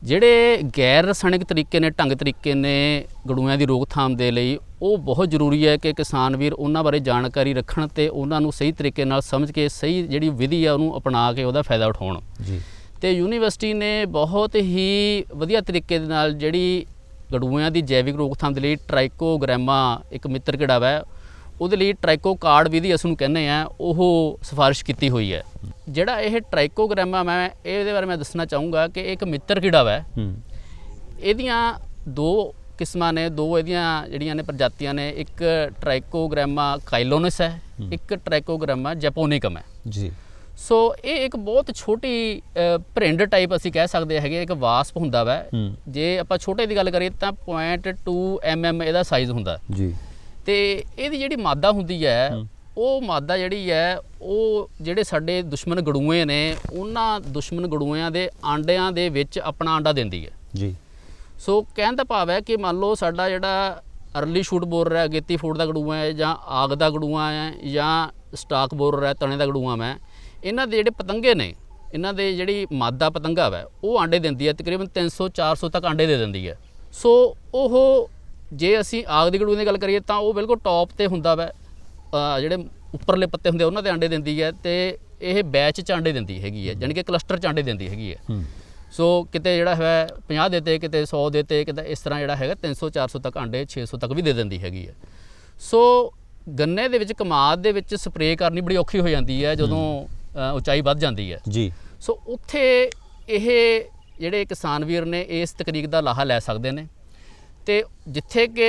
ਜਿਹੜੇ ਗੈਰ ਰਸਾਇਣਿਕ ਤਰੀਕੇ ਨੇ ਢੰਗ ਤਰੀਕੇ ਨੇ ਗੜੂਆਂ ਦੀ ਰੋਕਥਾਮ ਦੇ ਲਈ ਉਹ ਬਹੁਤ ਜ਼ਰੂਰੀ ਹੈ ਕਿ ਕਿਸਾਨ ਵੀਰ ਉਹਨਾਂ ਬਾਰੇ ਜਾਣਕਾਰੀ ਰੱਖਣ ਤੇ ਉਹਨਾਂ ਨੂੰ ਸਹੀ ਤਰੀਕੇ ਨਾਲ ਸਮਝ ਕੇ ਸਹੀ ਜਿਹੜੀ ਵਿਧੀ ਆ ਉਹਨੂੰ ਅਪਣਾ ਕੇ ਉਹਦਾ ਫਾਇਦਾ ਉਠਾਉਣ।
ਜੀ।
ਤੇ ਯੂਨੀਵਰਸਿਟੀ ਨੇ ਬਹੁਤ ਹੀ ਵਧੀਆ ਤਰੀਕੇ ਦੇ ਨਾਲ ਜਿਹੜੀ ਗੜੂਆਂ ਦੀ ਜੈਵਿਕ ਰੋਕਥਾਮ ਦੇ ਲਈ ਟ੍ਰਾਈਕੋਗ੍ਰਾਮਾ ਇੱਕ ਮਿੱਤਰ ਕਿਹੜਾ ਵਾ ਉਹਦੇ ਲਈ ਟ੍ਰਾਈਕੋ ਕਾਰਡ ਵਿਧੀ ਅਸੀਂ ਨੂੰ ਕਹਿੰਦੇ ਆ ਉਹ ਸਿਫਾਰਿਸ਼ ਕੀਤੀ ਹੋਈ ਹੈ। ਜਿਹੜਾ ਇਹ ਟ੍ਰਾਈਕੋਗ੍ਰਾਮਾ ਮੈਂ ਇਹਦੇ ਬਾਰੇ ਮੈਂ ਦੱਸਣਾ ਚਾਹੂੰਗਾ ਕਿ ਇੱਕ ਮਿੱਤਰ ਕੀੜਾ ਵਾ?
ਹੂੰ।
ਇਹਦੀਆਂ ਦੋ ਕਿਸਮਾਂ ਨੇ ਦੋ ਇਹਦੀਆਂ ਜਿਹੜੀਆਂ ਨੇ ਪ੍ਰਜਾਤੀਆਂ ਨੇ ਇੱਕ ਟ੍ਰਾਈਕੋਗ੍ਰਾਮਾ ਕਾਈਲੋਨਸ ਹੈ ਇੱਕ ਟ੍ਰਾਈਕੋਗ੍ਰਾਮਾ ਜੈਪੋਨਿਕਮ ਹੈ।
ਜੀ।
ਸੋ ਇਹ ਇੱਕ ਬਹੁਤ ਛੋਟੀ ਭਰਿੰਡ ਟਾਈਪ ਅਸੀਂ ਕਹਿ ਸਕਦੇ ਹੈਗੇ ਇੱਕ ਵਾਸਪ ਹੁੰਦਾ ਵਾ। ਜੇ ਆਪਾਂ ਛੋਟੇ ਦੀ ਗੱਲ ਕਰੀਏ ਤਾਂ 0.2 mm ਇਹਦਾ ਸਾਈਜ਼ ਹੁੰਦਾ।
ਜੀ।
ਤੇ ਇਹਦੀ ਜਿਹੜੀ ਮਾਦਾ ਹੁੰਦੀ ਹੈ ਉਹ ਮਾਦਾ ਜਿਹੜੀ ਹੈ ਉਹ ਜਿਹੜੇ ਸਾਡੇ ਦੁਸ਼ਮਣ ਗੜੂਏ ਨੇ ਉਹਨਾਂ ਦੁਸ਼ਮਣ ਗੜੂਆਂ ਦੇ ਆਂਡਿਆਂ ਦੇ ਵਿੱਚ ਆਪਣਾ ਆਂਡਾ ਦਿੰਦੀ ਹੈ।
ਜੀ।
ਸੋ ਕਹਿਣ ਦਾ ਭਾਵ ਹੈ ਕਿ ਮੰਨ ਲਓ ਸਾਡਾ ਜਿਹੜਾ ਅਰਲੀ ਸ਼ੂਟ ਬੋਰਰ ਹੈ ਅਗੇਤੀ ਫੂਡ ਦਾ ਗੜੂਆ ਹੈ ਜਾਂ ਆਗ ਦਾ ਗੜੂਆ ਹੈ ਜਾਂ ਸਟਾਕ ਬੋਰਰ ਹੈ ਤਣੇ ਦਾ ਗੜੂਆ ਹੈ ਇਹਨਾਂ ਦੇ ਜਿਹੜੇ ਪਤੰਗੇ ਨੇ ਇਹਨਾਂ ਦੇ ਜਿਹੜੀ ਮਾਦਾ ਪਤੰਗਾ ਹੈ ਉਹ ਆਂਡੇ ਦਿੰਦੀ ਹੈ ਤਕਰੀਬਨ 300 400 ਤੱਕ ਆਂਡੇ ਦੇ ਦਿੰਦੀ ਹੈ। ਸੋ ਉਹ ਜੇ ਅਸੀਂ ਆਗ ਦੀ ਗੜੂਏ ਦੀ ਗੱਲ ਕਰੀਏ ਤਾਂ ਉਹ ਬਿਲਕੁਲ ਟੌਪ ਤੇ ਹੁੰਦਾ ਵੈ। ਜਿਹੜੇ ਉੱਪਰਲੇ ਪੱਤੇ ਹੁੰਦੇ ਉਹਨਾਂ ਦੇ ਆਂਡੇ ਦਿੰਦੀ ਹੈ ਤੇ ਇਹ ਬੈਚ ਚ ਆਂਡੇ ਦਿੰਦੀ ਹੈਗੀ ਹੈ ਯਾਨੀ ਕਿ ਕਲਸਟਰ ਚ ਆਂਡੇ ਦਿੰਦੀ ਹੈਗੀ ਹੈ। ਸੋ ਕਿਤੇ ਜਿਹੜਾ ਹੈ 50 ਦੇਤੇ ਕਿਤੇ 100 ਦੇਤੇ ਕਿਤੇ ਇਸ ਤਰ੍ਹਾਂ ਜਿਹੜਾ ਹੈਗਾ 300 400 ਤੱਕ ਆਂਡੇ 600 ਤੱਕ ਵੀ ਦੇ ਦਿੰਦੀ ਹੈਗੀ ਹੈ। ਸੋ ਗੰਨੇ ਦੇ ਵਿੱਚ ਕਮਾਦ ਦੇ ਵਿੱਚ ਸਪਰੇਅ ਕਰਨੀ ਬੜੀ ਔਖੀ ਹੋ ਜਾਂਦੀ ਹੈ ਜਦੋਂ ਉਚਾਈ ਵੱਧ ਜਾਂਦੀ ਹੈ।
ਜੀ।
ਸੋ ਉੱਥੇ ਇਹ ਜਿਹੜੇ ਕਿਸਾਨ ਵੀਰ ਨੇ ਇਸ ਤਕਨੀਕ ਦਾ ਲਾਹਾ ਲੈ ਸਕਦੇ ਨੇ। ਤੇ ਜਿੱਥੇ ਕਿ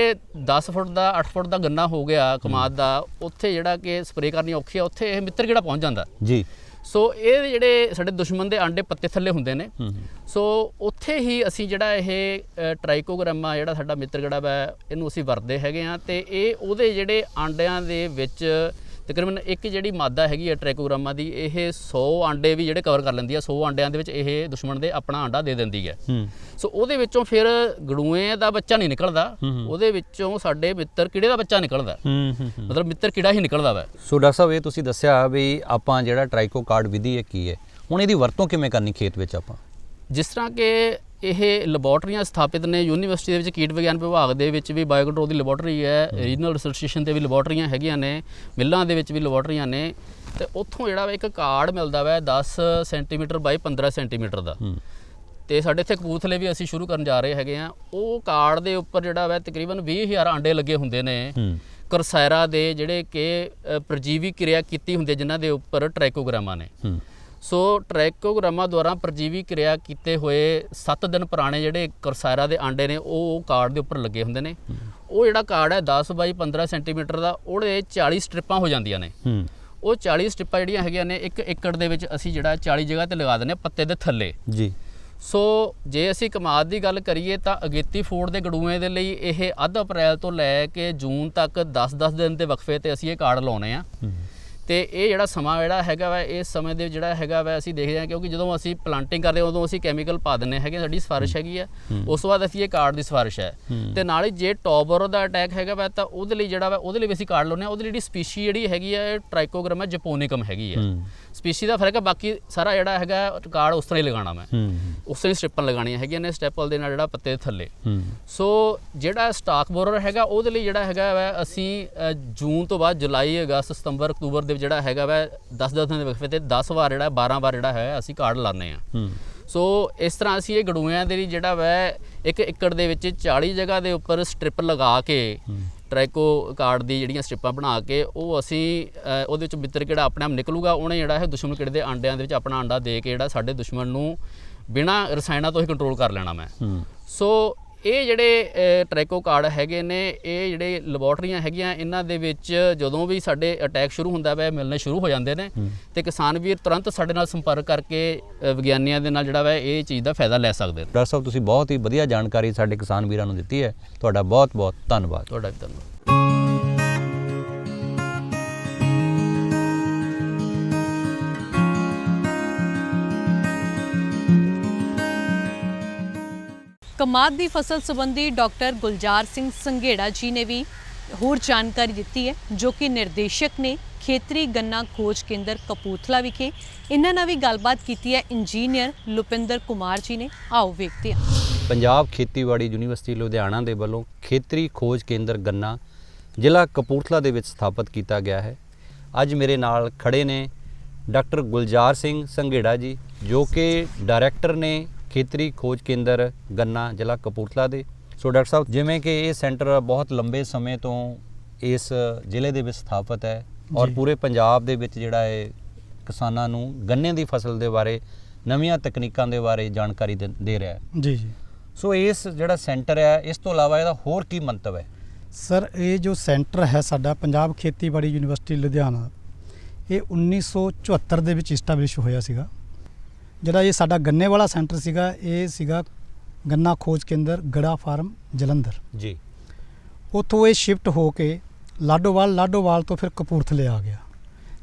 10 ਫੁੱਟ ਦਾ 8 ਫੁੱਟ ਦਾ ਗੰਨਾ ਹੋ ਗਿਆ ਕਮਾਦ ਦਾ ਉੱਥੇ ਜਿਹੜਾ ਕਿ ਸਪਰੇਅ ਕਰਨੀ ਔਖੀ ਹੈ ਉੱਥੇ ਇਹ ਮਿੱਤਰ ਕਿਹੜਾ ਪਹੁੰਚ ਜਾਂਦਾ?
ਜੀ।
ਸੋ ਇਹ ਜਿਹੜੇ ਸਾਡੇ ਦੁਸ਼ਮਣ ਦੇ ਆਂਡੇ ਪੱਤੇ ਥੱਲੇ ਹੁੰਦੇ ਨੇ। ਸੋ ਉੱਥੇ ਹੀ ਅਸੀਂ ਜਿਹੜਾ ਇਹ ਟ੍ਰਾਈਕੋਗਰਾਮਾ ਜਿਹੜਾ ਸਾਡਾ ਮਿੱਤਰ ਗੜਾ ਵਾ ਇਹਨੂੰ ਅਸੀਂ ਵਰਤਦੇ ਹੈਗੇ ਆ ਤੇ ਇਹ ਉਹਦੇ ਜਿਹੜੇ ਆਂਡਿਆਂ ਦੇ ਵਿੱਚ ਤਕਰੀਬਨ ਇੱਕ ਜਿਹੜੀ ਮਾਦਾ ਹੈਗੀ ਹੈ ਟ੍ਰਾਈਕੋਗਰਾਮਾ ਦੀ ਇਹ 100 ਆਂਡੇ ਵੀ ਜਿਹੜੇ ਕਵਰ ਕਰ ਲੈਂਦੀ ਹੈ 100 ਆਂਡਿਆਂ ਦੇ ਵਿੱਚ ਇਹ ਦੁਸ਼ਮਣ ਦੇ ਆਪਣਾ ਆਂਡਾ ਦੇ ਦਿੰਦੀ ਹੈ। ਸੋ ਉਹਦੇ ਵਿੱਚੋਂ ਫਿਰ ਗੜੂਏ ਦਾ ਬੱਚਾ ਨਹੀਂ ਨਿਕਲਦਾ ਉਹਦੇ ਵਿੱਚੋਂ ਸਾਡੇ ਮਿੱਤਰ ਕੀੜੇ ਦਾ ਬੱਚਾ ਨਿਕਲਦਾ। ਮਤਲਬ ਮਿੱਤਰ ਕੀੜਾ ਹੀ ਨਿਕਲਦਾ ਵਾ।
ਸੋ ਡਾਕਟਰ ਸਾਹਿਬ ਇਹ ਤੁਸੀਂ ਦੱਸਿਆ ਵੀ ਆਪਾਂ ਜਿਹੜਾ ਟ੍ਰਾਈਕੋ ਕਾਰਡ ਵਿਧੀ ਹੈ ਕੀ ਹੈ? ਹੁਣ ਇਹਦੀ ਵਰਤੋਂ ਕਿਵੇਂ ਕਰਨੀ ਖੇਤ ਵਿੱਚ ਆਪਾਂ?
ਜਿਸ ਤਰ੍ਹਾਂ ਕਿ ਇਹ ਲੈਬੋਰਟਰੀਆਂ ਸਥਾਪਿਤ ਨੇ ਯੂਨੀਵਰਸਿਟੀ ਦੇ ਵਿੱਚ ਕੀਟ ਵਿਗਿਆਨ ਵਿਭਾਗ ਦੇ ਵਿੱਚ ਵੀ ਬਾਇਓਕੰਟਰੋਲ ਦੀ ਲੈਬੋਰਟਰੀ ਹੈ ਰੀਜਨਲ ਰਿਸਰਚ ਸਟੇਸ਼ਨ ਤੇ ਵੀ ਲੈਬੋਰਟਰੀਆਂ ਹੈਗੀਆਂ ਨੇ ਮਿੱਲਾਂ ਦੇ ਵਿੱਚ ਵੀ ਲੈਬੋਰਟਰੀਆਂ ਨੇ ਤੇ ਉੱਥੋਂ ਜਿਹੜਾ ਵਾ ਇੱਕ ਕਾਰਡ ਮਿਲਦਾ ਵਾ 10 ਸੈਂਟੀਮੀਟਰ ਬਾਈ 15 ਸੈਂਟੀਮੀਟਰ ਦਾ। ਤੇ ਸਾਡੇ ਇੱਥੇ ਕਪੂਰਥਲੇ ਵੀ ਅਸੀਂ ਸ਼ੁਰੂ ਕਰਨ ਜਾ ਰਹੇ ਹੈਗੇ ਆ ਉਹ ਕਾਰਡ ਦੇ ਉੱਪਰ ਜਿਹੜਾ ਵਾ ਤਕਰੀਬਨ 20000 ਆਂਡੇ ਲੱਗੇ ਹੁੰਦੇ ਨੇ।
ਹੂੰ।
ਕਰਸੈਰਾ ਦੇ ਜਿਹੜੇ ਕਿ ਪਰਜੀਵੀ ਕਿਰਿਆ ਕੀਤੀ ਹੁੰਦੀ ਹੈ ਜਿਨ੍ਹਾਂ ਦੇ ਉੱਪਰ ਟ੍ਰਾਈਕੋਗਰਾਮਾ ਨੇ। ਸੋ ਟ੍ਰੈਕੋਗਰਾਮਾ ਦੁਆਰਾ ਪਰਜੀਵੀ ਕਿਰਿਆ ਕੀਤੇ ਹੋਏ 7 ਦਿਨ ਪੁਰਾਣੇ ਜਿਹੜੇ ਕਰਸਾਇਰਾ ਦੇ ਆਂਡੇ ਨੇ ਉਹ ਕਾਰਡ ਦੇ ਉੱਪਰ ਲੱਗੇ ਹੁੰਦੇ ਨੇ। ਉਹ ਜਿਹੜਾ ਕਾਰਡ ਹੈ 10 ਬਾਈ 15 ਸੈਂਟੀਮੀਟਰ ਦਾ ਉਹਦੇ 40 ਸਟ੍ਰਿਪਾਂ ਹੋ ਜਾਂਦੀਆਂ ਨੇ। ਉਹ 40 ਸਟ੍ਰਿਪਾਂ ਜਿਹੜੀਆਂ ਹੈਗੀਆਂ ਨੇ 1 ਏਕੜ ਦੇ ਵਿੱਚ ਅਸੀਂ ਜਿਹੜਾ 40 ਜਗ੍ਹਾ ਤੇ ਲਗਾ ਦਿੰਦੇ ਹਾਂ ਪੱਤੇ ਦੇ ਥੱਲੇ।
ਜੀ।
ਸੋ ਜੇ ਅਸੀਂ ਕਮਾਦ ਦੀ ਗੱਲ ਕਰੀਏ ਤਾਂ ਅਗੇਤੀ ਫੂਡ ਦੇ ਗੜੂਏ ਦੇ ਲਈ ਇਹ ਅੱਧ ਅਪ੍ਰੈਲ ਤੋਂ ਲੈ ਕੇ ਜੂਨ ਤੱਕ 10-10 ਦਿਨ ਦੇ ਵਕਫੇ ਤੇ ਅਸੀਂ ਇਹ ਕਾਰਡ ਲਾਉਣੇ ਆ।
ਹੂੰ।
ਤੇ ਇਹ ਜਿਹੜਾ ਸਮਾਂ ਜਿਹੜਾ ਹੈਗਾ ਵਾ ਇਸ ਸਮੇਂ ਦੇ ਜਿਹੜਾ ਹੈਗਾ ਵਾ ਅਸੀਂ ਦੇਖਦੇ ਹਾਂ ਕਿਉਂਕਿ ਜਦੋਂ ਅਸੀਂ ਪਲਾਂਟਿੰਗ ਕਰਦੇ ਹਾਂ ਉਦੋਂ ਅਸੀਂ ਕੈਮੀਕਲ ਪਾ ਦਿੰਨੇ ਹੈਗੇ ਸਾਡੀ ਸਿਫਾਰਿਸ਼ ਹੈਗੀ ਹੈ। ਉਸ ਤੋਂ ਬਾਅਦ ਅਸੀਂ ਇਹ ਕਾਰਡ ਦੀ ਸਿਫਾਰਿਸ਼ ਹੈ। ਤੇ ਨਾਲ ਹੀ ਜੇ ਟੌਬਰ ਦਾ ਅਟੈਕ ਹੈਗਾ ਵਾ ਤਾਂ ਉਹਦੇ ਲਈ ਜਿਹੜਾ ਵਾ ਉਹਦੇ ਲਈ ਵੀ ਅਸੀਂ ਕਾਰਡ ਲਾਉਂਦੇ ਹਾਂ। ਉਹਦੇ ਲਈ ਜਿਹੜੀ ਸਪੀਸ਼ੀ ਜਿਹੜੀ ਹੈਗੀ ਹੈ ਟ੍ਰਾਈਕੋਗਰਾਮਾ ਜਪੋਨਿਕਮ ਹੈਗੀ ਹੂੰ। ਸਪੀਸ਼ੀ ਦਾ ਫ਼ਰਕ ਹੈ ਬਾਕੀ ਸਾਰਾ ਜਿਹੜਾ ਹੈਗਾ ਕਾਰਡ ਉਸ ਤਰ੍ਹਾਂ ਹੀ ਲਗਾਉਣਾ ਮੈਂ।
ਹੂੰ
ਉਸ ਤਰ੍ਹਾਂ ਹੀ ਸਟ੍ਰਿਪਾਂ ਲਗਾਉਣੀਆਂ ਹੈਗੀਆਂ ਨੇ ਸਟੈਪਲ ਦੇ ਨਾਲ ਜਿਹੜਾ ਪੱਤੇ ਦੇ ਥੱਲੇ।
ਹੂੰ।
ਸੋ ਜਿਹੜਾ ਸਟਾਕ ਬੋਰਰ ਹੈਗਾ ਉਹਦੇ ਲਈ ਜਿਹੜਾ ਹੈਗਾ ਵਾ ਅਸੀਂ ਜੂਨ ਤੋਂ ਬਾਅਦ ਜੁਲਾਈ ਅਗਸਤ ਸਤੰਬਰ ਅਕਤੂਬਰ ਦੇ ਜਿਹੜਾ ਹੈਗਾ ਵਾ 10-10 ਦਿਨ ਦੇ ਵਕਫੇ ਤੇ 10 ਵਾਰ ਜਿਹੜਾ 12 ਵਾਰ ਜਿਹੜਾ ਹੈ ਅਸੀਂ ਕਾਰਡ ਲਾਉਂਦੇ ਆ
ਹੂੰ।
ਸੋ ਇਸ ਤਰ੍ਹਾਂ ਅਸੀਂ ਇਹ ਗੜੂਆਂ ਦੇ ਲਈ ਜਿਹੜਾ ਵਾ ਇੱਕ ਏਕੜ ਦੇ ਵਿੱਚ 40 ਜਗ੍ਹਾ ਦੇ ਉੱਪਰ ਸਟ੍ਰਿਪ ਲਗਾ ਕੇ ਟ੍ਰੈਕੋ ਕਾਰਡ ਦੀ ਜਿਹੜੀਆਂ ਸਟ੍ਰਿਪਾਂ ਬਣਾ ਕੇ ਉਹ ਅਸੀਂ ਉਹਦੇ ਵਿੱਚ ਮਿੱਤਰ ਕਿਹੜਾ ਆਪਣੇ ਆਪ ਨਿਕਲੂਗਾ ਉਹਨੇ ਜਿਹੜਾ ਹੈ ਦੁਸ਼ਮਣ ਕਿਹੜੇ ਦੇ ਆਂਡਿਆਂ ਦੇ ਵਿੱਚ ਆਪਣਾ ਆਂਡਾ ਦੇ ਕੇ ਜਿਹੜਾ ਸਾਡੇ ਦੁਸ਼ਮਣ ਨੂੰ ਬਿਨਾਂ ਰਸਾਇਣਾਂ ਤੋਂ ਹੀ ਕੰਟਰੋਲ ਕਰ ਲੈਣਾ ਮੈਂ। ਸੋ ਇਹ ਜਿਹੜੇ ਟ੍ਰੈਕੋ ਕਾਰਡ ਹੈਗੇ ਨੇ ਇਹ ਜਿਹੜੇ ਲੈਬੋਰਟਰੀਆਂ ਹੈਗੀਆਂ ਇਹਨਾਂ ਦੇ ਵਿੱਚ ਜਦੋਂ ਵੀ ਸਾਡੇ ਅਟੈਕ ਸ਼ੁਰੂ ਹੁੰਦਾ ਵਾ ਮਿਲਣੇ ਸ਼ੁਰੂ ਹੋ ਜਾਂਦੇ ਨੇ ਤੇ ਕਿਸਾਨ ਵੀਰ ਤੁਰੰਤ ਸਾਡੇ ਨਾਲ ਸੰਪਰਕ ਕਰਕੇ ਵਿਗਿਆਨੀਆਂ ਦੇ ਨਾਲ ਜਿਹੜਾ ਵਾ ਇਹ ਚੀਜ਼ ਦਾ ਫਾਇਦਾ ਲੈ ਸਕਦੇ ਨੇ।
ਡਾਕਟਰ ਸਾਹਿਬ ਤੁਸੀਂ ਬਹੁਤ ਹੀ ਵਧੀਆ ਜਾਣਕਾਰੀ ਸਾਡੇ ਕਿਸਾਨ ਵੀਰਾਂ ਨੂੰ ਦਿੱਤੀ ਹੈ। ਤੁਹਾਡਾ ਬਹੁਤ ਬਹੁਤ ਧੰਨਵਾਦ।
ਤੁਹਾਡਾ ਵੀ ਧੰਨਵਾਦ।
ਕਮਾਦ ਦੀ ਫਸਲ ਸੰਬੰਧੀ ਡਾਕਟਰ ਗੁਲਜ਼ਾਰ ਸਿੰਘ ਸੰਘੇੜਾ ਜੀ ਨੇ ਵੀ ਹੋਰ ਜਾਣਕਾਰੀ ਦਿੱਤੀ ਹੈ, ਜੋ ਕਿ ਨਿਰਦੇਸ਼ਕ ਨੇ ਖੇਤਰੀ ਗੰਨਾ ਖੋਜ ਕੇਂਦਰ ਕਪੂਰਥਲਾ ਵਿਖੇ। ਇਹਨਾਂ ਨਾਲ ਵੀ ਗੱਲਬਾਤ ਕੀਤੀ ਹੈ, ਇੰਜੀਨੀਅਰ ਲੁਪਿੰਦਰ ਕੁਮਾਰ ਜੀ ਨੇ। ਆਓ ਵੇਖਦੇ ਹਾਂ।
ਪੰਜਾਬ ਖੇਤੀਬਾੜੀ ਯੂਨੀਵਰਸਿਟੀ ਲੁਧਿਆਣਾ ਦੇ ਵੱਲੋਂ ਖੇਤਰੀ ਖੋਜ ਕੇਂਦਰ ਗੰਨਾ ਜ਼ਿਲ੍ਹਾ ਕਪੂਰਥਲਾ ਦੇ ਵਿੱਚ ਸਥਾਪਿਤ ਕੀਤਾ ਗਿਆ ਹੈ। ਅੱਜ ਮੇਰੇ ਨਾਲ ਖੜੇ ਨੇ ਡਾਕਟਰ ਗੁਲਜ਼ਾਰ ਸਿੰਘ ਸੰਘੇੜਾ ਜੀ, ਜੋ ਕਿ ਡਾਇਰੈਕਟਰ ਨੇ ਖੇਤਰੀ ਖੋਜ ਕੇਂਦਰ ਗੰਨਾ ਜ਼ਿਲ੍ਹਾ ਕਪੂਰਥਲਾ ਦੇ। ਸੋ ਡਾਕਟਰ ਸਾਹਿਬ ਜਿਵੇਂ ਕਿ ਇਹ ਸੈਂਟਰ ਬਹੁਤ ਲੰਬੇ ਸਮੇਂ ਤੋਂ ਇਸ ਜ਼ਿਲ੍ਹੇ ਦੇ ਵਿੱਚ ਸਥਾਪਿਤ ਹੈ ਔਰ। ਪੂਰੇ ਪੰਜਾਬ ਦੇ ਵਿੱਚ ਜਿਹੜਾ ਹੈ ਕਿਸਾਨਾਂ ਨੂੰ ਗੰਨੇ ਦੀ ਫਸਲ ਦੇ ਬਾਰੇ ਨਵੀਆਂ ਤਕਨੀਕਾਂ ਦੇ ਬਾਰੇ ਜਾਣਕਾਰੀ ਦੇ ਦੇ ਰਿਹਾ ਹੈ।
ਜੀ ਜੀ।
ਸੋ ਇਸ ਜਿਹੜਾ ਸੈਂਟਰ ਹੈ ਇਸ ਤੋਂ ਇਲਾਵਾ ਇਹਦਾ ਹੋਰ ਕੀ ਮੰਤਵ ਹੈ?
ਸਰ ਇਹ ਜੋ ਸੈਂਟਰ ਹੈ ਸਾਡਾ ਪੰਜਾਬ ਖੇਤੀਬਾੜੀ ਯੂਨੀਵਰਸਿਟੀ ਲੁਧਿਆਣਾ ਇਹ 1974 ਦੇ ਵਿੱਚ ਇਸਟੈਬਲਿਸ਼ ਹੋਇਆ ਸੀਗਾ। ਜਿਹੜਾ ਇਹ ਸਾਡਾ ਗੰਨੇ ਵਾਲਾ ਸੈਂਟਰ ਸੀਗਾ ਇਹ ਸੀਗਾ ਗੰਨਾ ਖੋਜ ਕੇਂਦਰ ਗੜਾ ਫਾਰਮ ਜਲੰਧਰ।
ਜੀ।
ਉੱਥੋਂ ਇਹ ਸ਼ਿਫਟ ਹੋ ਕੇ ਲਾਡੋਵਾਲ ਲਾਡੋਵਾਲ ਤੋਂ ਫਿਰ ਕਪੂਰਥਲੇ ਆ ਗਿਆ।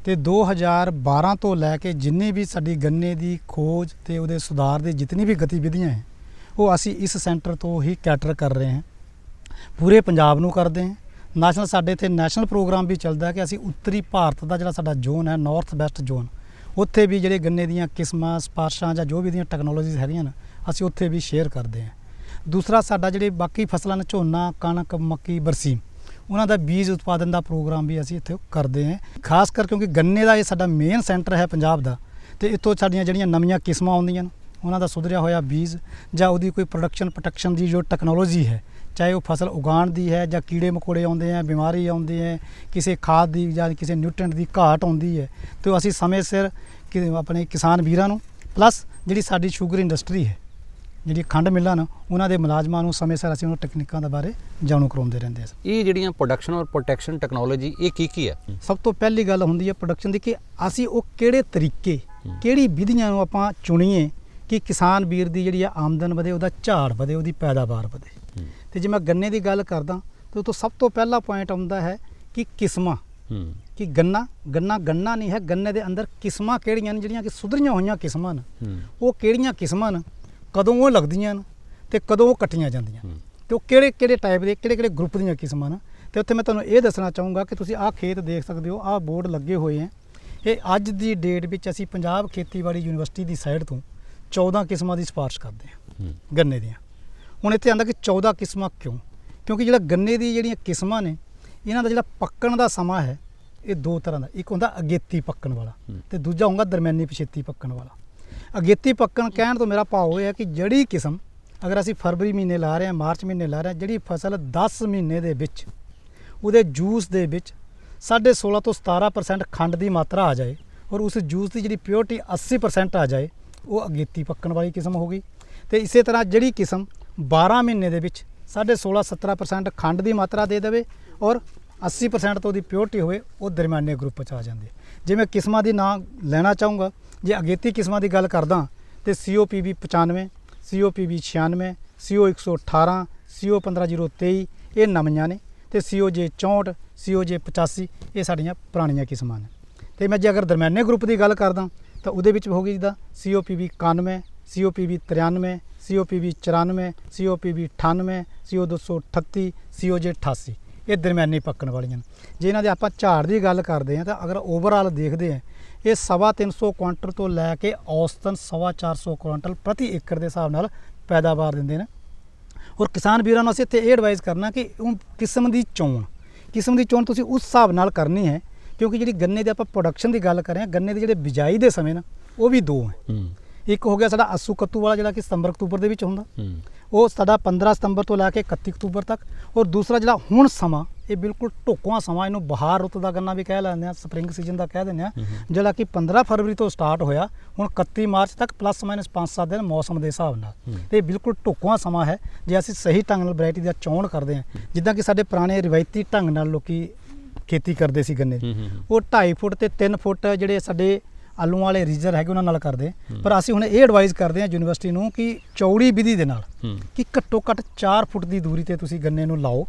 ਤੇ 2012 ਤੋਂ ਲੈ ਕੇ ਜਿੰਨੀ ਵੀ ਸਾਡੀ ਗੰਨੇ ਦੀ ਖੋਜ ਤੇ ਉਹਦੇ ਸੁਧਾਰ ਦੀ ਜਿਤਨੀ ਵੀ ਗਤੀਵਿਧੀਆਂ ਹੈ ਉਹ ਅਸੀਂ ਇਸ ਸੈਂਟਰ ਤੋਂ ਹੀ ਕੈਟਰ ਕਰ ਰਹੇ ਹਾਂ। ਪੂਰੇ ਪੰਜਾਬ ਨੂੰ ਕਰਦੇ ਹਾਂ। ਨੈਸ਼ਨਲ ਸਾਡੇ ਇੱਥੇ ਨੈਸ਼ਨਲ ਪ੍ਰੋਗਰਾਮ ਵੀ ਚੱਲਦਾ ਹੈ ਕਿ ਅਸੀਂ ਉੱਤਰੀ ਭਾਰਤ ਦਾ ਜਿਹੜਾ ਸਾਡਾ ਜ਼ੋਨ ਹੈ ਨਾਰਥ ਵੈਸਟ ਜ਼ੋਨ ਉੱਥੇ ਵੀ ਜਿਹੜੇ ਗੰਨੇ ਦੀਆਂ ਕਿਸਮਾਂ, ਸਪਾਰਸ਼ਾਂ ਜਾਂ ਜੋ ਵੀ ਦੀਆਂ ਟੈਕਨੋਲੋਜੀਜ਼ ਹੈਗੀਆਂ ਨੇ, ਅਸੀਂ ਉੱਥੇ ਵੀ ਸ਼ੇਅਰ ਕਰਦੇ ਹਾਂ। ਦੂਸਰਾ ਸਾਡਾ ਜਿਹੜੇ ਬਾਕੀ ਫਸਲਾਂ ਨੇ, ਝੋਨਾ, ਕਣਕ, ਮੱਕੀ ਬਰਸੀਮ ਉਹਨਾਂ ਦਾ ਬੀਜ ਉਤਪਾਦਨ ਦਾ ਪ੍ਰੋਗਰਾਮ ਵੀ ਅਸੀਂ ਇੱਥੇ ਕਰਦੇ ਹਾਂ। ਖਾਸ ਕਰ ਕਿਉਂਕਿ ਗੰਨੇ ਦਾ ਇਹ ਸਾਡਾ ਮੇਨ ਸੈਂਟਰ ਹੈ ਪੰਜਾਬ ਦਾ, ਤੇ ਇੱਥੋਂ ਸਾਡੀਆਂ ਜਿਹੜੀਆਂ ਨਵੀਆਂ ਕਿਸਮਾਂ ਆਉਂਦੀਆਂ ਨੇ ਉਹਨਾਂ ਦਾ ਸੁਧਰਿਆ ਹੋਇਆ ਬੀਜ ਜਾਂ ਉਹਦੀ ਕੋਈ ਪ੍ਰੋਡਕਸ਼ਨ ਪ੍ਰੋਟੈਕਸ਼ਨ ਦੀ ਜੋ ਟੈਕਨੋਲੋਜੀ ਹੈ ਚਾਹੇ ਉਹ ਫਸਲ ਉਗਾਉਣ ਦੀ ਹੈ ਜਾਂ ਕੀੜੇ ਮਕੌੜੇ ਆਉਂਦੇ ਹੈ ਬਿਮਾਰੀ ਆਉਂਦੀ ਹੈ ਕਿਸੇ ਖਾਦ ਦੀ ਜਾਂ ਕਿਸੇ ਨਿਊਟ੍ਰੀਐਂਟ ਦੀ ਘਾਟ ਆਉਂਦੀ ਹੈ ਤੇ ਅਸੀਂ ਸਮੇਂ ਸਿਰ ਕਿ ਆਪਣੇ ਕਿਸਾਨ ਵੀਰਾਂ ਨੂੰ ਪਲੱਸ ਜਿਹੜੀ ਸਾਡੀ ਸ਼ੂਗਰ ਇੰਡਸਟਰੀ ਹੈ ਜਿਹੜੀ ਖੰਡ ਮਿੱਲਾਂ ਨੇ ਉਹਨਾਂ ਦੇ ਮੁਲਾਜ਼ਮਾਂ ਨੂੰ ਸਮੇਂ ਸਿਰ ਅਸੀਂ ਉਹਨਾਂ ਟੈਕਨੀਕਾਂ ਦੇ ਬਾਰੇ ਜਾਣੂ ਕਰਾਉਂਦੇ ਰਹਿੰਦੇ ਹਾਂ
ਇਹ ਜਿਹੜੀਆਂ ਪ੍ਰੋਡਕਸ਼ਨ ਔਰ ਪ੍ਰੋਟੈਕਸ਼ਨ ਟੈਕਨੋਲੋਜੀ ਇਹ ਕੀ ਕੀ ਹੈ?
ਸਭ ਤੋਂ ਪਹਿਲੀ ਗੱਲ ਹੁੰਦੀ ਹੈ ਪ੍ਰੋਡਕਸ਼ਨ ਦੀ ਕਿ ਅਸੀਂ ਉਹ ਕਿਹੜੇ ਤਰੀਕੇ ਕਿਹੜੀ ਵਿਧੀਆਂ ਨੂੰ ਆਪਾਂ ਚੁਣੀਏ ਕਿ ਕਿਸਾਨ ਵੀਰ ਦੀ ਜਿਹੜੀ ਆ ਆਮਦਨ ਵਧੇ ਉਹਦਾ ਝਾੜ ਵਧੇ ਉਹਦੀ ਪੈਦਾਵਾਰ ਵਧੇ। ਤੇ ਜੇ ਮੈਂ ਗੰਨੇ ਦੀ ਗੱਲ ਕਰਦਾ ਤੇ ਉਹ ਤੋਂ ਸਭ ਤੋਂ ਪਹਿਲਾ ਪੁਆਇੰਟ ਆਉਂਦਾ ਹੈ ਕਿ ਕਿਸਮਾਂ। ਕਿ ਗੰਨਾ ਗੰਨਾ ਗੰਨਾ ਨਹੀਂ ਹੈ ਗੰਨੇ ਦੇ ਅੰਦਰ ਕਿਸਮਾਂ ਕਿਹੜੀਆਂ ਨੇ ਜਿਹੜੀਆਂ ਕਿ ਸੁਧਰੀਆਂ ਹੋਈਆਂ ਕਿਸਮਾਂ ਨੇ। ਉਹ ਕਿਹੜੀਆਂ ਕਿਸਮਾਂ ਨੇ ਕਦੋਂ ਉਹ ਲੱਗਦੀਆਂ ਨੇ ਤੇ ਕਦੋਂ ਉਹ ਕੱਟੀਆਂ ਜਾਂਦੀਆਂ। ਤੇ ਉਹ ਕਿਹੜੇ ਕਿਹੜੇ ਟਾਈਪ ਦੇ ਕਿਹੜੇ ਕਿਹੜੇ ਗਰੁੱਪ ਦੀਆਂ ਕਿਸਮਾਂ ਨੇ। ਤੇ ਉੱਥੇ ਮੈਂ ਤੁਹਾਨੂੰ ਇਹ ਦੱਸਣਾ ਚਾਹੂੰਗਾ ਕਿ ਤੁਸੀਂ ਆਹ ਖੇਤ ਦੇਖ ਸਕਦੇ ਹੋ ਆਹ ਬੋਰਡ ਲੱਗੇ ਹੋਏ ਹੈ। ਇਹ ਅੱਜ ਦੀ ਡੇਟ ਵਿੱਚ ਅਸੀਂ ਪੰਜਾਬ ਖੇਤੀਬਾੜੀ ਯੂਨੀਵਰਸਿਟੀ ਦੀ ਸਾਈਡ ਤੋਂ 14 ਕਿਸਮਾਂ ਦੀ ਸਿਫਾਰਿਸ਼ ਕਰਦੇ ਹਾਂ
ਹੂੰ।
ਗੰਨੇ ਦੀਆਂ। ਹੁਣ ਇੱਥੇ ਆਂਦਾ ਕਿ 14 ਕਿਸਮਾਂ ਕਿਉਂ? ਕਿਉਂਕਿ ਜਿਹੜਾ ਗੰਨੇ ਦੀ ਜਿਹੜੀਆਂ ਕਿਸਮਾਂ ਨੇ ਇਹਨਾਂ ਦਾ ਜਿਹੜਾ ਪੱਕਣ ਦਾ ਸਮਾਂ ਹੈ ਇਹ ਦੋ ਤਰ੍ਹਾਂ ਦਾ। ਇੱਕ ਹੁੰਦਾ ਅਗੇਤੀ ਪੱਕਣ ਵਾਲਾ। ਤੇ ਦੂਜਾ ਹੁੰਦਾ ਦਰਮਿਆਨੀ ਪਛੇਤੀ ਪੱਕਣ ਵਾਲਾ। ਅਗੇਤੀ ਪੱਕਣ ਕਹਿਣ ਤੋਂ ਮੇਰਾ ਭਾਵ ਇਹ ਹੈ ਕਿ ਜਿਹੜੀ ਕਿਸਮ ਅਗਰ ਅਸੀਂ ਫਰਵਰੀ ਮਹੀਨੇ ਲਾ ਰਹੇ ਹਾਂ ਮਾਰਚ ਮਹੀਨੇ ਲਾ ਰਹੇ ਹਾਂ ਜਿਹੜੀ ਫਸਲ 10 ਮਹੀਨੇ ਦੇ ਵਿੱਚ ਉਹਦੇ ਜੂਸ ਦੇ ਵਿੱਚ 16.5 ਤੋਂ 17% ਖੰਡ ਦੀ ਮਾਤਰਾ ਆ ਜਾਏ ਔਰ ਉਸ ਜੂਸ ਦੀ ਜਿਹੜੀ ਪਿਓਰਟੀ 80% ਆ ਜਾਏ ਉਹ ਅਗੇਤੀ ਪੱਕਣ ਵਾਲੀ ਕਿਸਮ ਹੋ ਗਈ। ਤੇ ਇਸੇ ਤਰ੍ਹਾਂ ਜਿਹੜੀ ਕਿਸਮ 12 ਮਹੀਨੇ ਦੇ ਵਿੱਚ 16.5 17% ਖੰਡ ਦੀ ਮਾਤਰਾ ਦੇ ਦੇਵੇ ਔਰ 80% ਤੋਂ ਉਹਦੀ ਪਿਓਰਟੀ ਹੋਵੇ, ਉਹ ਦਰਮਿਆਨੇ ਗਰੁੱਪ 'ਚ ਆ ਜਾਂਦੇ। ਜੇ ਮੈਂ ਕਿਸਮਾਂ ਦੀ ਨਾਂ ਲੈਣਾ ਚਾਹੂੰਗਾ, ਜੇ ਅਗੇਤੀ ਕਿਸਮਾਂ ਦੀ ਗੱਲ ਕਰਦਾ, ਤੇ COPV 95 COPV 96 CO 118 CO 15023 ਇਹ ਨਵੀਆਂ ਨੇ। ਤੇ COJ 64 COJ 85 ਇਹ ਸਾਡੀਆਂ ਪੁਰਾਣੀਆਂ ਕਿਸਮਾਂ ਨੇ। ਤੇ ਮੈਂ ਜੇ ਅਗਰ ਦਰਮਿਆਨੇ ਗਰੁੱਪ ਦੀ ਗੱਲ ਕਰਦਾ ਤਾਂ ਉਹਦੇ ਵਿੱਚ ਹੋ ਗਈ ਜਿੱਦਾਂ COPV 91 COPV 93 COPV 94 COPV 98 CO 238 COJ 88 ਇਹ ਦਰਮਿਆਨੀ ਪੱਕਣ ਵਾਲੀਆਂ ਨੇ। ਜੇ ਇਹਨਾਂ ਦੇ ਆਪਾਂ ਝਾੜ ਦੀ ਗੱਲ ਕਰਦੇ ਹਾਂ ਤਾਂ ਅਗਰ ਓਵਰਆਲ ਦੇਖਦੇ ਹਾਂ, ਇਹ ਸਵਾ ਤਿੰਨ ਸੌ ਕੁਆਂਟਲ ਤੋਂ ਲੈ ਕੇ ਔਸਤਨ ਸਵਾ ਚਾਰ ਸੌ ਕੁਆਂਟਲ ਪ੍ਰਤੀ ਏਕੜ ਦੇ ਹਿਸਾਬ ਨਾਲ ਪੈਦਾਵਾਰ ਦਿੰਦੇ ਨੇ। ਔਰ ਕਿਸਾਨ ਵੀਰਾਂ ਨੂੰ ਅਸੀਂ ਇੱਥੇ ਇਹ ਐਡਵਾਈਸ ਕਰਨਾ ਕਿ ਉਹ ਕਿਸਮ ਦੀ ਚੋਣ, ਕਿਸਮ ਦੀ ਚੋਣ ਤੁਸੀਂ ਉਸ ਹਿਸਾਬ ਨਾਲ ਕਰਨੀ ਹੈ ਕਿਉਂਕਿ ਜਿਹੜੀ ਗੰਨੇ ਦੀ ਆਪਾਂ ਪ੍ਰੋਡਕਸ਼ਨ ਦੀ ਗੱਲ ਕਰ ਰਹੇ ਹਾਂ ਗੰਨੇ ਦੇ ਜਿਹੜੇ ਬਿਜਾਈ ਦੇ ਸਮੇਂ ਨਾ ਉਹ ਵੀ ਦੋ ਹੈ। ਇੱਕ ਹੋ ਗਿਆ ਸਾਡਾ ਅਸੂ ਕੱਤੂ ਵਾਲਾ ਜਿਹੜਾ ਕਿ ਸਤੰਬਰ ਅਕਤੂਬਰ ਦੇ ਵਿੱਚ ਹੁੰਦਾ। ਉਹ ਸਾਡਾ 15 ਸਤੰਬਰ ਤੋਂ ਲੈ ਕੇ 31 ਅਕਤੂਬਰ ਤੱਕ। ਔਰ ਦੂਸਰਾ ਜਿਹੜਾ ਹੁਣ ਸਮਾਂ ਇਹ ਬਿਲਕੁਲ ਢੁਕਵਾਂ ਸਮਾਂ ਇਹਨੂੰ ਬਹਾਰ ਰੁੱਤ ਦਾ ਗੰਨਾ ਵੀ ਕਹਿ ਲੈਂਦੇ ਆ ਸਪਰਿੰਗ ਸੀਜ਼ਨ ਦਾ ਕਹਿ ਦਿੰਦੇ ਆ ਜਿਹੜਾ ਕਿ 15 ਫਰਵਰੀ ਤੋਂ ਸਟਾਰਟ ਹੋਇਆ ਹੁਣ 31 ਮਾਰਚ ਤੱਕ ਪਲੱਸ ਮਾਈਨਸ 5-7 ਦਿਨ ਮੌਸਮ ਦੇ ਹਿਸਾਬ ਨਾਲ। ਤੇ ਇਹ ਬਿਲਕੁਲ ਢੁਕਵਾਂ ਸਮਾਂ ਹੈ ਜੇ ਅਸੀਂ ਸਹੀ ਢੰਗ ਨਾਲ ਵੈਰਾਈਟੀ ਦਾ ਚੋਣ ਕਰਦੇ ਹਾਂ ਜਿੱਦਾਂ ਕਿ ਸਾਡੇ ਪੁਰਾਣੇ ਰਿਵਾਇਤੀ ਢੰਗ ਨਾਲ ਲੋਕੀ ਖੇਤੀ ਕਰਦੇ ਸੀ ਗੰਨੇ ਦੀ। ਉਹ 2.5 ਫੁੱਟ ਤੇ 3 ਫੁੱਟ ਜਿਹੜੇ ਸਾਡੇ ਆਲੂਆਂ ਵਾਲੇ ਰੀਜਰ ਹੈਗੇ ਉਹਨਾਂ ਨਾਲ ਕਰਦੇ। ਪਰ ਅਸੀਂ ਹੁਣ ਇਹ ਐਡਵਾਈਸ ਕਰਦੇ ਹਾਂ ਯੂਨੀਵਰਸਿਟੀ ਨੂੰ ਕਿ ਚੌੜੀ ਵਿਧੀ ਦੇ ਨਾਲ ਕਿ ਘੱਟੋ ਘੱਟ 4 ਫੁੱਟ ਦੀ ਦੂਰੀ ਤੇ ਤੁਸੀਂ ਗੰਨੇ ਨੂੰ ਲਾਓ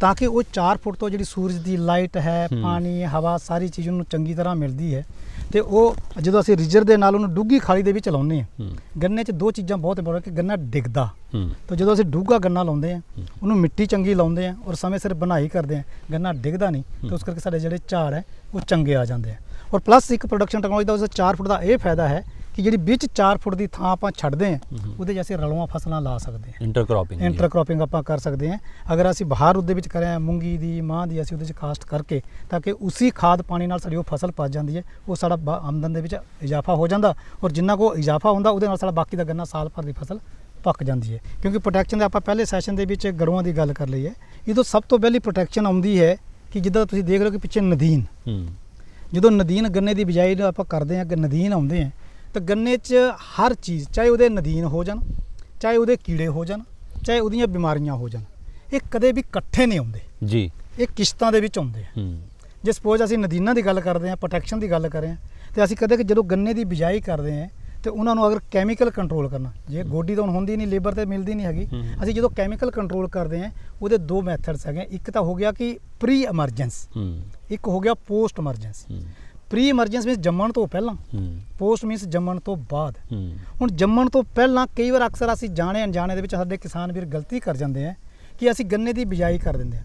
ਤਾਂ ਕਿ ਉਹ 4 ਫੁੱਟ ਤੋਂ ਜਿਹੜੀ ਸੂਰਜ ਦੀ ਲਾਈਟ ਹੈ
ਹੂੰ।
ਪਾਣੀ ਹਵਾ ਸਾਰੀ ਚੀਜ਼ ਨੂੰ ਚੰਗੀ ਤਰ੍ਹਾਂ ਮਿਲਦੀ ਹੈ। ਤੇ ਉਹ ਜਦੋਂ ਅਸੀਂ ਰੀਜਰ ਦੇ ਨਾਲ ਉਹਨੂੰ ਡੂੰਗੀ ਖਾਲੀ ਦੇ ਵਿੱਚ ਲਾਉਂਦੇ ਹੂੰ ਗੰਨੇ 'ਚ ਦੋ ਚੀਜ਼ਾਂ ਬਹੁਤ ਇੰਪੋਰਟੈਂਟ ਕਿ ਗੰਨਾ ਡਿੱਗਦਾ। ਤਾਂ ਜਦੋਂ ਅਸੀਂ ਡੂੰਘਾ ਗੰਨਾ ਲਾਉਂਦੇ ਆ ਉਹਨੂੰ ਮਿੱਟੀ ਚੰਗੀ ਲਾਉਂਦੇ ਆ ਔਰ ਸਮੇਂ ਸਿਰ ਬਣਾਈ ਕਰਦੇ ਆ ਗੰਨਾ ਡਿੱਗਦਾ ਨਹੀਂ ਤੇ ਉਸ ਕਰਕੇ ਸਾਡੇ ਜਿਹੜੇ ਝਾੜ ਹੈ ਉਹ ਚੰਗੇ ਆ ਜਾਂਦੇ ਆ। ਔਰ ਪਲੱਸ ਇੱਕ ਪ੍ਰੋਡਕਸ਼ਨ ਟੈਕਨੋਲੋਜੀ ਦਾ ਉਸ 4 ਫੁੱਟ ਦਾ ਇਹ ਫਾਇਦਾ ਹੈ ਕਿ ਜਿਹੜੀ ਵਿੱਚ 4 ਫੁੱਟ ਦੀ ਥਾਂ ਆਪਾਂ ਛੱਡਦੇ ਆ ਉਹਦੇ 'ਚ ਅਸੀਂ ਰਲਵਾਂ ਫਸਲਾਂ ਲਾ ਸਕਦੇ ਆ
ਇੰਟਰਕ੍ਰੋਪਿੰਗ
ਇੰਟਰਕ੍ਰੋਪਿੰਗ ਆਪਾਂ ਕਰ ਸਕਦੇ ਹਾਂ। ਅਗਰ ਅਸੀਂ ਬਾਹਰ ਉਹਦੇ ਵਿੱਚ ਕਰਿਆ ਮੂੰਗੀ ਦੀ ਮਾਂ ਦੀ ਅਸੀਂ ਉਹਦੇ ਵਿੱਚ ਕਾਸਟ ਕਰਕੇ ਤਾਂ ਕਿ ਉਸੇ ਖਾਦ ਪਾਣੀ ਨਾਲ ਸਾਡੀ ਉਹ ਫਸਲ ਪਚ ਜਾਂਦੀ ਹੈ ਉਹ ਸਾਡਾ ਆਮਦਨ ਦੇ ਵਿੱਚ ਇਜ਼ਾਫਾ ਹੋ ਜਾਂਦਾ ਔਰ ਜਿੰਨਾ ਕੋ ਇਜ਼ਾਫਾ ਹੁੰਦਾ ਉਹਦੇ ਨਾਲ ਸਾਡਾ ਬਾਕੀ ਦਾ ਗੰਨਾ ਸਾਲ ਭਰ ਦੀ ਫਸਲ ਪੱਕ ਜਾਂਦੀ ਹੈ। ਕਿਉਂਕਿ ਪ੍ਰੋਟੈਕਸ਼ਨ ਦਾ ਆਪਾਂ ਪਹਿਲੇ ਸੈਸ਼ਨ ਦੇ ਵਿੱਚ ਗੜੂਆਂ ਦੀ ਗੱਲ ਕਰ ਲਈ ਹੈ। ਇਹ ਤੋਂ ਸਭ ਤੋਂ ਪਹਿਲੀ ਪ੍ਰੋਟੈਕਸ਼ਨ ਆਉਂਦੀ ਹੈ ਕਿ ਜਿੱਦਾਂ ਤੁਸੀਂ ਦੇਖ ਰਹੇ ਹੋ ਕਿ ਪਿੱਛੇ ਨਦੀਨ। ਜਦੋਂ ਨਦੀਨ ਗੰਨੇ ਦੀ ਬਿਜਾਈ ਨੂੰ ਆਪਾਂ ਕਰਦੇ ਹਾਂ ਕਿ ਨਦੀਨ ਆਉਂਦੇ ਆ ਤਾਂ ਗੰਨੇ 'ਚ ਹਰ ਚੀਜ਼ ਚਾਹੇ ਉਹਦੇ ਨਦੀਨ ਹੋ ਜਾਣ ਚਾਹੇ ਉਹਦੇ ਕੀੜੇ ਹੋ ਜਾਣ ਚਾਹੇ ਉਹਦੀਆਂ ਬਿਮਾਰੀਆਂ ਹੋ ਜਾਣ ਇਹ ਕਦੇ ਵੀ ਇਕੱਠੇ ਨਹੀਂ ਆਉਂਦੇ।
ਜੀ।
ਇਹ ਕਿਸ਼ਤਾਂ ਦੇ ਵਿੱਚ ਆਉਂਦੇ ਆ।
ਹੂੰ।
ਜੇ ਸਪੋਜ਼ ਅਸੀਂ ਨਦੀਨਾਂ ਦੀ ਗੱਲ ਕਰਦੇ ਹਾਂ ਪ੍ਰੋਟੈਕਸ਼ਨ ਦੀ ਗੱਲ ਕਰ ਰਹੇ ਹਾਂ ਤੇ ਅਸੀਂ ਕਦੇ ਕਿ ਜਦੋਂ ਗੰਨੇ ਦੀ ਬਿਜਾਈ ਕਰਦੇ ਹਾਂ ਤੇ ਉਹਨਾਂ ਨੂੰ ਅਗਰ ਕੈਮੀਕਲ ਕੰਟਰੋਲ ਕਰਨਾ ਜੇ ਗੋਡੀ ਤਾਂ ਹੁੰਦੀ ਨਹੀਂ ਲੇਬਰ ਤੇ ਮਿਲਦੀ ਨਹੀਂ ਹੈਗੀ। ਅਸੀਂ ਜਦੋਂ ਕੈਮੀਕਲ ਕੰਟਰੋਲ ਕਰਦੇ ਹਾਂ ਉਹਦੇ ਦੋ ਮੈਥਡਸ ਹੈਗੇ। ਇੱਕ ਤਾਂ ਹੋ ਗਿਆ ਕਿ ਪ੍ਰੀ ਐਮਰਜੈਂਸ
ਹੂੰ।
ਇੱਕ ਹੋ ਗਿਆ ਪੋਸਟ ਐਮਰਜੈਂਸ
ਹੂੰ।
ਪ੍ਰੀ ਐਮਰਜੈਂਸ ਮੀਨਸ ਜੰਮਣ ਤੋਂ ਪਹਿਲਾਂ ਪੋਸਟ ਮੀਨਸ ਜੰਮਣ ਤੋਂ ਬਾਅਦ। ਹੁਣ ਜੰਮਣ ਤੋਂ ਪਹਿਲਾਂ ਕਈ ਵਾਰ ਅਕਸਰ ਅਸੀਂ ਜਾਣੇ ਅਣਜਾਣੇ ਦੇ ਵਿੱਚ ਸਾਡੇ ਕਿਸਾਨ ਵੀਰ ਗਲਤੀ ਕਰ ਜਾਂਦੇ ਆ ਕਿ ਅਸੀਂ ਗੰਨੇ ਦੀ ਬਿਜਾਈ ਕਰ ਦਿੰਦੇ ਆ।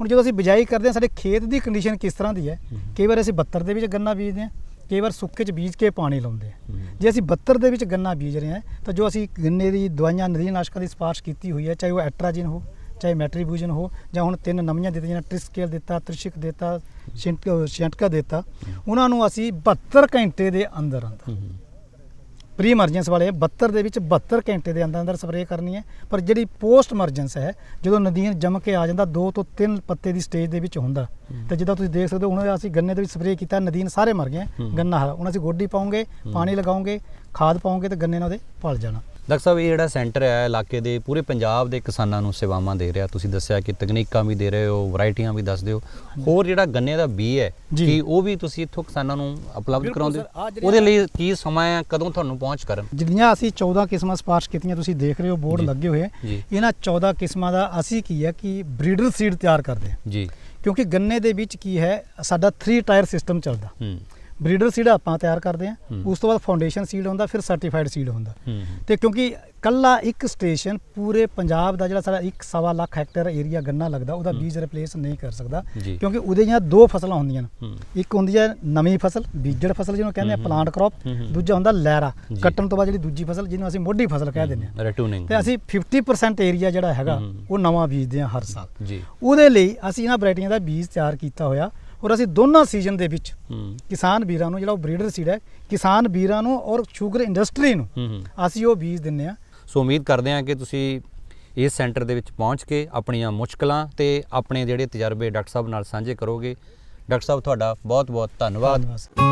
ਹੁਣ ਜਦੋਂ ਅਸੀਂ ਬਿਜਾਈ ਕਰਦੇ ਆ ਸਾਡੇ ਖੇਤ ਦੀ ਕੰਡੀਸ਼ਨ ਕਿਸ ਤਰ੍ਹਾਂ ਦੀ ਹੈ? ਕਈ ਵਾਰ ਅਸੀਂ 72 ਦੇ ਵਿੱਚ ਗੰਨਾ ਬੀਜਦੇ ਆ ਕਈ ਵਾਰ ਸੁੱਕੇ 'ਚ ਬੀਜ ਕੇ ਪਾਣੀ ਲਾਉਂਦੇ ਆ। ਜੇ ਅਸੀਂ 72 ਦੇ ਵਿੱਚ ਗੰਨਾ ਬੀਜ ਰਹੇ ਹਾਂ ਤਾਂ ਜੋ ਅਸੀਂ ਗੰਨੇ ਦੀ ਦਵਾਈਆਂ ਨਦੀਨਾਸ਼ਕਾਂ ਦੀ ਸਿਫਾਰਿਸ਼ ਕੀਤੀ ਹੋਈ ਹੈ ਚਾਹੇ ਉਹ ਐਟਰਾਜਿਨ ਹੋ ਚਾਹੇ ਮੈਟਰੀਬੂਜਨ ਹੋ ਜਾਂ ਹੁਣ ਤਿੰਨ ਨਵੀਆਂ ਦਿੱਤੀਆਂ ਟ੍ਰਿਸਕੇਲ ਦਿੱਤਾ ਤ੍ਰਿਸ਼ਿਕ ਦਿੱਤਾ ਸ਼ਿੰਟ- ਸ਼ਿੰਟਕਾ ਦਿੱਤਾ ਉਹਨਾਂ ਨੂੰ ਅਸੀਂ 72 ਘੰਟੇ ਦੇ ਅੰਦਰ ਅੰਦਰ ਪ੍ਰੀ ਐਮਰਜੈਂਸ ਵਾਲੇ 72 ਦੇ ਵਿੱਚ 72 ਘੰਟੇ ਦੇ ਅੰਦਰ ਅੰਦਰ ਸਪਰੇਅ ਕਰਨੀ ਹੈ। ਪਰ ਜਿਹੜੀ ਪੋਸਟ ਐਮਰਜੈਂਸ ਹੈ ਜਦੋਂ ਨਦੀਨ ਜੰਮ ਕੇ ਆ ਜਾਂਦਾ 2 ਤੋਂ 3 ਪੱਤੇ ਦੀ ਸਟੇਜ ਦੇ ਵਿੱਚ ਹੁੰਦਾ। ਤੇ ਜਿੱਦਾਂ ਤੁਸੀਂ ਦੇਖ ਸਕਦੇ ਹੋ ਹੁਣ ਅਸੀਂ ਗੰਨੇ ਦੇ ਵਿੱਚ ਸਪਰੇਅ ਕੀਤਾ ਨਦੀਨ ਸਾਰੇ ਮਰ ਗਏ ਗੰਨਾ ਹਰਾ। ਹੁਣ ਅਸੀਂ ਗੋਡੀ ਪਾਉਂਗੇ ਪਾਣੀ ਲਗਾਉਂਗੇ ਖਾਦ ਪਾਉਂਗੇ ਤੇ ਗੰਨੇ ਨਾਲ ਉਹਦੇ ਪਲ ਜਾਣਾ।
ਡਾਕਟਰ ਸਾਹਿਬ ਇਹ ਜਿਹੜਾ ਸੈਂਟਰ ਹੈ ਇਲਾਕੇ ਦੇ ਪੂਰੇ ਪੰਜਾਬ ਦੇ ਕਿਸਾਨਾਂ ਨੂੰ ਸੇਵਾਵਾਂ ਦੇ ਰਿਹਾ। ਤੁਸੀਂ ਦੱਸਿਆ ਕਿ ਤਕਨੀਕਾਂ ਵੀ ਦੇ ਰਹੇ ਹੋ ਵੈਰਾਈਟੀਆਂ ਵੀ ਦੱਸ ਦਿਓ ਹੋਰ ਜਿਹੜਾ ਗੰਨੇ ਦਾ ਬੀ ਹੈ। ਕੀ ਉਹ ਵੀ ਤੁਸੀਂ ਇੱਥੋਂ ਕਿਸਾਨਾਂ ਨੂੰ ਉਪਲਬਧ ਕਰਾਉਂਦੇ ਉਹਦੇ ਲਈ ਕੀ ਸਮਾਂ ਹੈ ਕਦੋਂ ਤੁਹਾਨੂੰ ਪਹੁੰਚ ਕਰਨ?
ਜਿਹੜੀਆਂ ਅਸੀਂ 14 ਕਿਸਮਾਂ ਸਿਫਾਰਿਸ਼ ਕੀਤੀਆਂ ਤੁਸੀਂ ਦੇਖ ਰਹੇ ਹੋ ਬੋਰਡ। ਲੱਗੇ ਹੋਏ। ਇਹਨਾਂ 14 ਕਿਸਮਾਂ ਦਾ ਅਸੀਂ ਕੀ ਹੈ ਕਿ ਬਰੀਡਰ ਸੀਡ ਤਿਆਰ ਕਰਦੇ ਹਾਂ।
ਜੀ।
ਕਿਉਂਕਿ ਗੰਨੇ ਦੇ ਵਿੱਚ ਕੀ ਹੈ ਸਾਡਾ 3 ਟਾਇਰ ਸਿਸਟਮ ਚੱਲਦਾ।
ਹੂੰ।
ਬਰੀਡਰ ਸੀਡ ਆਪਾਂ ਤਿਆਰ ਕਰਦੇ ਹੂੰ। ਉਸ ਤੋਂ ਬਾਅਦ ਫਾਊਂਡੇਸ਼ਨ ਸੀਡ ਹੁੰਦਾ ਫਿਰ ਸਰਟੀਫਾਈਡ ਸੀਡ ਹੁੰਦਾ। ਤੇ ਕਿਉਂਕਿ ਕੱਲਾ ਇੱਕ ਸਟੇਸ਼ਨ ਪੂਰੇ ਪੰਜਾਬ ਦਾ ਜਿਹੜਾ ਸਾਡਾ ਇੱਕ ਸਵਾ ਲੱਖ ਹੈਕਟੇਅਰ ਏਰੀਆ ਗੰਨਾ ਲੱਗਦਾ ਉਹਦਾ ਬੀਜ ਰਿਪਲੇਸ ਨਹੀਂ ਕਰ ਸਕਦਾ। ਕਿਉਂਕਿ ਉਹਦੇ ਜਾਂ ਦੋ ਫਸਲਾਂ ਹੁੰਦੀਆਂ ਨੇ। ਇੱਕ ਹੁੰਦੀ ਹੈ ਨਵੀਂ ਫਸਲ ਬੀਜੜ ਫਸਲ ਜਿਹਨੂੰ ਕਹਿੰਦੇ ਆ। Plant crop. ਦੂਜਾ ਹੁੰਦਾ ਲਹਿਰਾ
ਜੀ।
ਕੱਟਣ ਤੋਂ ਬਾਅਦ ਜਿਹੜੀ ਦੂਜੀ ਫਸਲ ਜਿਹਨੂੰ ਅਸੀਂ ਮੋਢੀ ਫਸਲ ਕਹਿ ਦਿੰਦੇ ਆ।
ਰਟੂਨਿੰਗ
ਤੇ ਅਸੀਂ 50% ਏਰੀਆ ਜਿਹੜਾ ਹੈਗਾ। ਉਹ ਨਵਾਂ ਬੀਜਦੇ ਆ ਹਰ ਸਾਲ। ਉਹਦੇ ਲਈ ਅਸੀਂ ਇਹਨਾਂ ਵੈਰਾਈਟੀਆਂ ਦਾ ਬੀਜ ਤਿਆਰ ਕੀਤਾ ਹੋਇਆ। ਔਰ ਅਸੀਂ ਦੋਨਾਂ ਸੀਜ਼ਨ ਦੇ ਵਿੱਚ ਕਿਸਾਨ ਵੀਰਾਂ ਨੂੰ ਜਿਹੜਾ ਉਹ ਬਰੀਡਰ ਸੀਡ ਹੈ ਕਿਸਾਨ ਵੀਰਾਂ ਨੂੰ ਔਰ ਸ਼ੂਗਰ ਇੰਡਸਟਰੀ ਨੂੰ ਅਸੀਂ ਉਹ ਬੀਜ ਦਿੰਨੇ ਆ
ਸੋ ਉਮੀਦ ਕਰਦੇ ਹਾਂ ਕਿ ਤੁਸੀਂ ਇਸ ਸੈਂਟਰ ਦੇ ਵਿੱਚ ਪਹੁੰਚ ਕੇ ਆਪਣੀਆਂ ਮੁਸ਼ਕਲਾਂ ਤੇ ਆਪਣੇ ਜਿਹੜੇ ਤਜਰਬੇ ਡਾਕਟਰ ਸਾਹਿਬ ਨਾਲ ਸਾਂਝੇ ਕਰੋਗੇ। ਡਾਕਟਰ ਸਾਹਿਬ ਤੁਹਾਡਾ ਬਹੁਤ ਬਹੁਤ ਧੰਨਵਾਦ
ਧੰਨਵਾਦ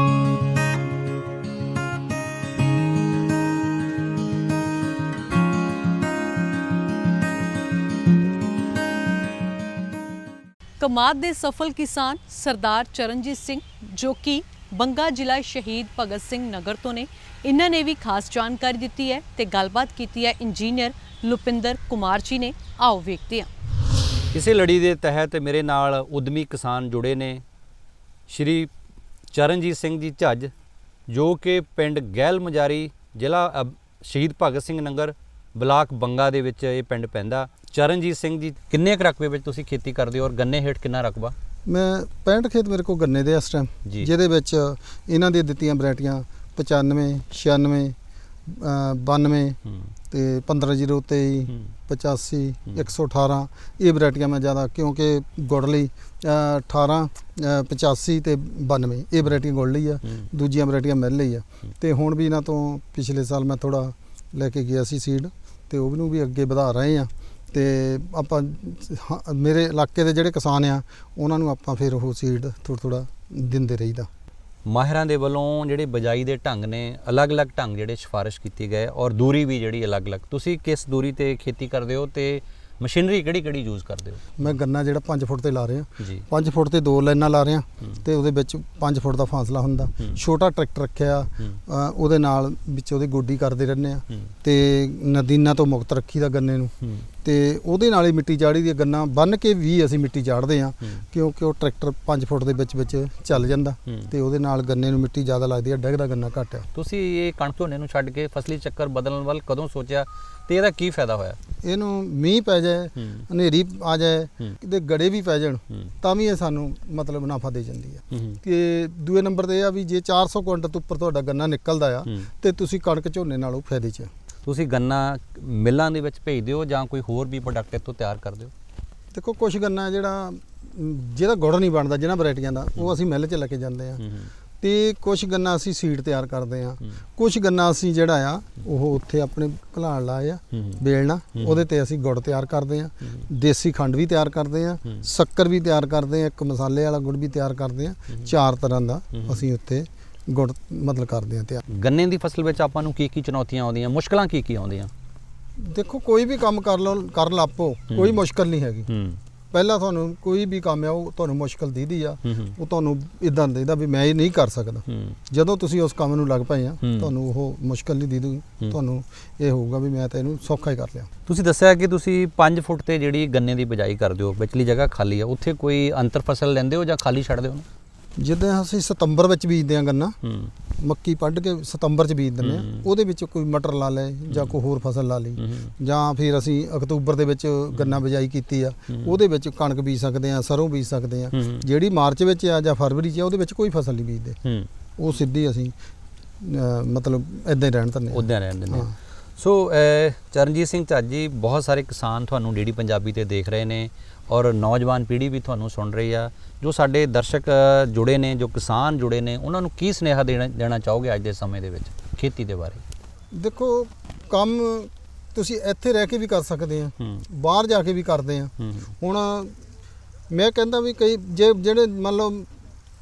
ਕਮਾਦ ਦੇ ਸਫਲ ਕਿਸਾਨ ਸਰਦਾਰ ਚਰਨਜੀਤ ਸਿੰਘ, ਜੋ ਕਿ ਬੰਗਾ ਜ਼ਿਲ੍ਹਾ ਸ਼ਹੀਦ ਭਗਤ ਸਿੰਘ ਨਗਰ ਤੋਂ ਨੇ, ਇਹਨਾਂ ਨੇ ਵੀ ਖਾਸ ਜਾਣਕਾਰੀ ਦਿੱਤੀ ਹੈ ਤੇ ਗੱਲਬਾਤ ਕੀਤੀ ਹੈ ਇੰਜੀਨੀਅਰ ਲੁਪਿੰਦਰ ਕੁਮਾਰ ਜੀ ਨੇ। ਆਓ ਵੇਖਦੇ ਹਾਂ।
ਇਸੇ ਲੜੀ ਦੇ ਤਹਿਤ ਮੇਰੇ ਨਾਲ ਉਦਮੀ ਕਿਸਾਨ ਜੁੜੇ ਨੇ ਸ਼੍ਰੀ ਚਰਨਜੀਤ ਸਿੰਘ ਜੀ ਝੱਜ, ਜੋ ਕਿ ਪਿੰਡ ਗਹਿਲ ਮਜਾਰੀ ਜ਼ਿਲ੍ਹਾ ਸ਼ਹੀਦ ਭਗਤ ਸਿੰਘ ਨਗਰ ਬਲਾਕ ਬੰਗਾ ਦੇ ਵਿੱਚ ਇਹ ਪਿੰਡ ਪੈਂਦਾ ਚਰਨਜੀਤ ਸਿੰਘ ਜੀ ਕਿੰਨੇ ਕੁ ਰਕਬੇ ਵਿੱਚ ਤੁਸੀਂ ਖੇਤੀ ਕਰਦੇ ਹੋ ਔਰ ਗੰਨੇ ਹੇਠ ਕਿੰਨਾ ਰਕਬਾ
ਮੈਂ 65 ਖੇਤ ਮੇਰੇ ਕੋਲ ਗੰਨੇ ਦੇ ਇਸ ਟਾਈਮ
ਜੀ।
ਜਿਹਦੇ ਵਿੱਚ ਇਹਨਾਂ ਦੀਆਂ ਦਿੱਤੀਆਂ ਵੈਰਾਈਟੀਆਂ 95 96 ਅ, 92
ਹੂੰ
ਤੇ 15023
ਹੂੰ
85
ਹੂੰ।
118 ਇਹ ਵੈਰਾਈਟੀਆਂ ਮੈਂ ਜ਼ਿਆਦਾ ਕਿਉਂਕਿ ਗੁੜ ਲਈ ਅ, 18 ਅ, 85 ਤੇ 92 ਇਹ ਵੈਰਾਈਟੀਆਂ ਗੁੜ ਲਈ ਆ
ਹੂੰ।
ਦੂਜੀਆਂ ਵੈਰਾਈਟੀਆਂ ਮਿਲ ਲਈ ਆ। ਤੇ ਹੁਣ ਵੀ ਇਹਨਾਂ ਤੋਂ ਪਿਛਲੇ ਸਾਲ ਮੈਂ ਥੋੜਾ ਲੈ ਕੇ ਗਿਆ ਸੀ ਸੀਡ ਤੇ ਉਹ ਨੂੰ ਵੀ ਅੱਗੇ ਵਧਾ ਰਹੇ ਆ। ਤੇ ਆਪਾਂ ਹਾਂ, ਮੇਰੇ ਇਲਾਕੇ ਦੇ ਜਿਹੜੇ ਕਿਸਾਨ ਆ ਉਹਨਾਂ ਨੂੰ ਆਪਾਂ ਫਿਰ ਉਹ ਸੀਡ ਥੋੜਾ ਥੋੜਾ ਦਿੰਦੇ ਰਹੀਦਾ।
ਮਾਹਿਰਾਂ ਦੇ ਵੱਲੋਂ ਜਿਹੜੇ ਬਜਾਈ ਦੇ ਢੰਗ ਨੇ ਅਲੱਗ-ਅਲੱਗ ਢੰਗ ਜਿਹੜੇ ਸਿਫਾਰਿਸ਼ ਕੀਤੀ ਗਏ ਔਰ ਦੂਰੀ ਵੀ ਜਿਹੜੀ ਅਲੱਗ-ਅਲੱਗ। ਤੁਸੀਂ ਕਿਸ ਦੂਰੀ ਤੇ ਖੇਤੀ ਕਰਦੇ ਹੋ ਤੇ ਮਸ਼ੀਨਰੀ ਕਿਹੜੀ-ਕਿਹੜੀ ਯੂਜ਼ ਕਰਦੇ ਹੋ
ਮੈਂ ਗੰਨਾ ਜਿਹੜਾ 5 ਫੁੱਟ ਤੇ ਲਾ ਰਿਹਾ
ਜੀ
5 ਫੁੱਟ ਤੇ ਦੋ ਲਾਈਨਾਂ ਲਾ ਰਿਹਾ
ਹੂੰ।
ਤੇ ਉਹਦੇ ਵਿੱਚ 5 ਫੁੱਟ ਦਾ ਫਾਸਲਾ ਹੁੰਦਾ
ਹੂੰ।
ਛੋਟਾ ਟਰੈਕਟਰ ਰੱਖਿਆ
ਹੂੰ।
ਉਹਦੇ ਨਾਲ ਵਿੱਚ ਉਹਦੀ ਗੋਡੀ ਕਰਦੇ ਰਹਿੰਦੇ ਆ
ਹੂੰ।
ਤੇ ਨਦੀਨਾਂ ਤੋਂ ਮੁਕਤ ਰੱਖੀਦਾ ਗੰਨੇ ਨੂੰ
ਹੂੰ
ਤੇ ਉਹਦੇ ਨਾਲ ਹੀ ਮਿੱਟੀ ਚਾੜੀ ਦੀ ਗੰਨਾ ਬੰਨ ਕੇ ਵੀ ਅਸੀਂ ਮਿੱਟੀ ਚਾੜਦੇ ਆ
ਹੂੰ।
ਕਿਉਂਕਿ ਉਹ ਟਰੈਕਟਰ 5 ਫੁੱਟ ਦੇ ਵਿੱਚ ਵਿੱਚ ਚੱਲ ਜਾਂਦਾ
ਹੂੰ।
ਤੇ ਉਹਦੇ ਨਾਲ ਗੰਨੇ ਨੂੰ ਮਿੱਟੀ ਜ਼ਿਆਦਾ ਲੱਗਦੀ ਆ ਡਿੱਗਦਾ ਗੰਨਾ ਘੱਟ ਆ
ਤੁਸੀਂ ਇਹ ਕਣਕ ਝੋਨੇ ਨੂੰ ਛੱਡ ਕੇ ਫਸਲੀ ਚੱਕਰ ਬਦਲਣ ਵੱਲ ਕਦੋਂ ਸੋਚਿਆ ਤੇ ਇਹਦਾ ਕੀ ਫਾਇਦਾ ਹੋਇਆ
ਇਹਨੂੰ ਮੀਂਹ ਪੈ ਜਾਏ। ਹਨੇਰੀ ਆ ਜਾਏ। ਕਿਤੇ ਗੜੇ ਵੀ ਪੈ ਜਾਣ। ਤਾਂ ਵੀ ਇਹ ਸਾਨੂੰ ਮਤਲਬ ਮੁਨਾਫਾ ਦੇ ਜਾਂਦੀ
ਹੂੰ
ਕਿ ਦੂਏ ਨੰਬਰ ਤੇ ਇਹ ਆ ਵੀ ਜੇ 400 ਕੁਇੰਟਲ ਤੋਂ ਉੱਪਰ ਤੁਹਾਡਾ ਗੰਨਾ ਨਿਕਲਦਾ ਆ। ਤੇ ਤੁਸੀਂ ਕਣਕ ਝੋਨੇ ਨਾਲੋਂ ਫਾਇਦੇ 'ਚ।
ਤੁਸੀਂ ਗੰਨਾ ਮਿੱਲਾਂ ਦੇ ਵਿੱਚ ਭੇਜਦੇ ਹੋ ਜਾਂ ਕੋਈ ਹੋਰ ਵੀ ਪ੍ਰੋਡਕਟ ਇੱਥੋਂ ਤਿਆਰ ਕਰਦੇ ਹੋ
ਦੇਖੋ ਕੁਝ ਗੰਨਾ ਜਿਹੜਾ ਜਿਹਦਾ ਗੁੜ ਨਹੀਂ ਬਣਦਾ ਜਿਹਨਾਂ ਵੈਰਾਈਟੀਆਂ ਦਾ ਉਹ ਅਸੀਂ ਮਿੱਲ 'ਚ ਲੈ ਕੇ ਜਾਂਦੇ ਆ ਤੇ ਕੁਝ ਗੰਨਾ ਅਸੀਂ ਸੀਡ ਤਿਆਰ ਕਰਦੇ ਆ। ਕੁਝ ਗੰਨਾ ਅਸੀਂ ਜਿਹੜਾ ਆ ਉਹ ਉੱਥੇ ਆਪਣੇ ਘਲਾੜ ਲਾਏ ਆ। ਬੇਲਣਾ। ਉਹਦੇ ਤੇ ਅਸੀਂ ਗੁੜ ਤਿਆਰ ਕਰਦੇ ਆ ਦੇਸੀ ਖੰਡ ਵੀ ਤਿਆਰ ਕਰਦੇ ਆ। ਸ਼ੱਕਰ ਵੀ ਤਿਆਰ ਕਰਦੇ ਆ ਇੱਕ ਮਸਾਲੇ ਵਾਲਾ ਗੁੜ ਵੀ ਤਿਆਰ ਕਰਦੇ ਆ ਚਾਰ ਤਰ੍ਹਾਂ ਦਾ। ਅਸੀਂ ਉੱਥੇ ਗੁੜ ਮਤਲਬ ਕਰਦੇ ਆ ਤਿਆਰ।
ਗੰਨੇ ਦੀ ਫਸਲ ਵਿੱਚ ਆਪਾਂ ਨੂੰ ਕੀ ਕੀ ਚੁਣੌਤੀਆਂ ਆਉਂਦੀਆਂ? ਮੁਸ਼ਕਲਾਂ ਕੀ ਕੀ ਆਉਂਦੀਆਂ?
ਦੇਖੋ ਕੋਈ ਵੀ ਕੰਮ ਕਰ ਲਓ ਕਰ ਲਾਪੋ। ਕੋਈ ਮੁਸ਼ਕਲ ਨਹੀਂ ਹੈਗੀ। ਪਹਿਲਾਂ ਤੁਹਾਨੂੰ ਕੋਈ ਵੀ ਕੰਮ ਆ ਉਹ ਤੁਹਾਨੂੰ ਮੁਸ਼ਕਲ ਦੀਦੀ ਆ। ਉਹ ਤੁਹਾਨੂੰ ਇਦਾਂ ਦੇਦਾ ਵੀ ਮੈਂ ਇਹ ਨਹੀਂ ਕਰ ਸਕਦਾ। ਜਦੋਂ ਤੁਸੀਂ ਉਸ ਕੰਮ ਨੂੰ ਲੱਗ ਪਏ ਆ। ਤੁਹਾਨੂੰ ਉਹ ਮੁਸ਼ਕਲ ਨਹੀਂ ਦੀਦੂਗੀ। ਤੁਹਾਨੂੰ ਇਹ ਹੋਊਗਾ ਵੀ ਮੈਂ ਤਾਂ ਇਹਨੂੰ ਸੌਖਾ ਹੀ ਕਰ ਲਿਆ।
ਤੁਸੀਂ ਦੱਸਿਆ ਕਿ ਤੁਸੀਂ 5 ਫੁੱਟ ਤੇ ਜਿਹੜੀ ਗੰਨੇ ਦੀ ਬਿਜਾਈ ਕਰਦੇ ਹੋ ਵਿਚਲੀ ਜਗ੍ਹਾ ਖਾਲੀ ਆ। ਉੱਥੇ ਕੋਈ ਅੰਤਰ ਫਸਲ ਲੈਂਦੇ ਹੋ ਜਾਂ ਖਾਲੀ ਛੱਡਦੇ ਹੋ
ਜਿੱਦਾਂ ਅਸੀਂ ਸਤੰਬਰ ਵਿੱਚ ਬੀਜਦੇ ਆ ਗੰਨਾ ਮੱਕੀ ਵੱਢ ਕੇ ਸਤੰਬਰ 'ਚ ਬੀਜ ਦਿੰਦੇ ਆ। ਉਹਦੇ ਵਿੱਚ ਕੋਈ ਮਟਰ ਲਾ ਲਏ ਜਾਂ ਕੋਈ ਹੋਰ ਫਸਲ ਲਾ ਲਈ। ਜਾਂ ਫਿਰ ਅਸੀਂ ਅਕਤੂਬਰ ਦੇ ਵਿੱਚ ਗੰਨਾ ਬਿਜਾਈ ਕੀਤੀ ਆ। ਉਹਦੇ ਵਿੱਚ ਕਣਕ ਬੀਜ ਸਕਦੇ ਆ ਸਰੋਂ ਬੀਜ ਸਕਦੇ ਆ ਜਿਹੜੀ ਮਾਰਚ ਵਿੱਚ ਆ ਜਾਂ ਫਰਵਰੀ 'ਚ ਆ ਉਹਦੇ ਵਿੱਚ ਕੋਈ ਫਸਲ ਨਹੀਂ ਬੀਜਦੇ। ਉਹ ਸਿੱਧੀ ਅਸੀਂ ਮਤਲਬ ਇਦਾਂ ਹੀ ਰਹਿਣ ਦਿੰਦੇ ਆ
ਉਦਾਂ ਰਹਿਣ ਦਿੰਦੇ। ਹਾਂ। ਸੋ ਚਰਨਜੀਤ ਸਿੰਘ ਝਾਜੀ ਬਹੁਤ ਸਾਰੇ ਕਿਸਾਨ ਤੁਹਾਨੂੰ ਡੀਡੀ ਪੰਜਾਬੀ ਤੇ ਦੇਖ ਰਹੇ ਨੇ। ਔਰ ਨੌਜਵਾਨ ਪੀੜ੍ਹੀ ਵੀ ਤੁਹਾਨੂੰ ਸੁਣ ਰਹੀ ਆ ਜੋ ਸਾਡੇ ਦਰਸ਼ਕ ਜੁੜੇ ਨੇ ਜੋ ਕਿਸਾਨ ਜੁੜੇ ਨੇ ਉਹਨਾਂ ਨੂੰ ਕੀ ਸੁਨੇਹਾ ਦੇਣਾ ਚਾਹੋਗੇ ਅੱਜ ਦੇ ਸਮੇਂ ਦੇ ਵਿੱਚ ਖੇਤੀ ਦੇ ਬਾਰੇ?
ਦੇਖੋ ਕੰਮ ਤੁਸੀਂ ਇੱਥੇ ਰਹਿ ਕੇ ਵੀ ਕਰ ਸਕਦੇ ਆ ਬਾਹਰ ਜਾ ਕੇ ਵੀ ਕਰਦੇ ਆ। ਹੁਣ ਮੈਂ ਕਹਿੰਦਾ ਵੀ ਕਈ ਜੇ ਜਿਹੜੇ ਮੰਨ ਲਓ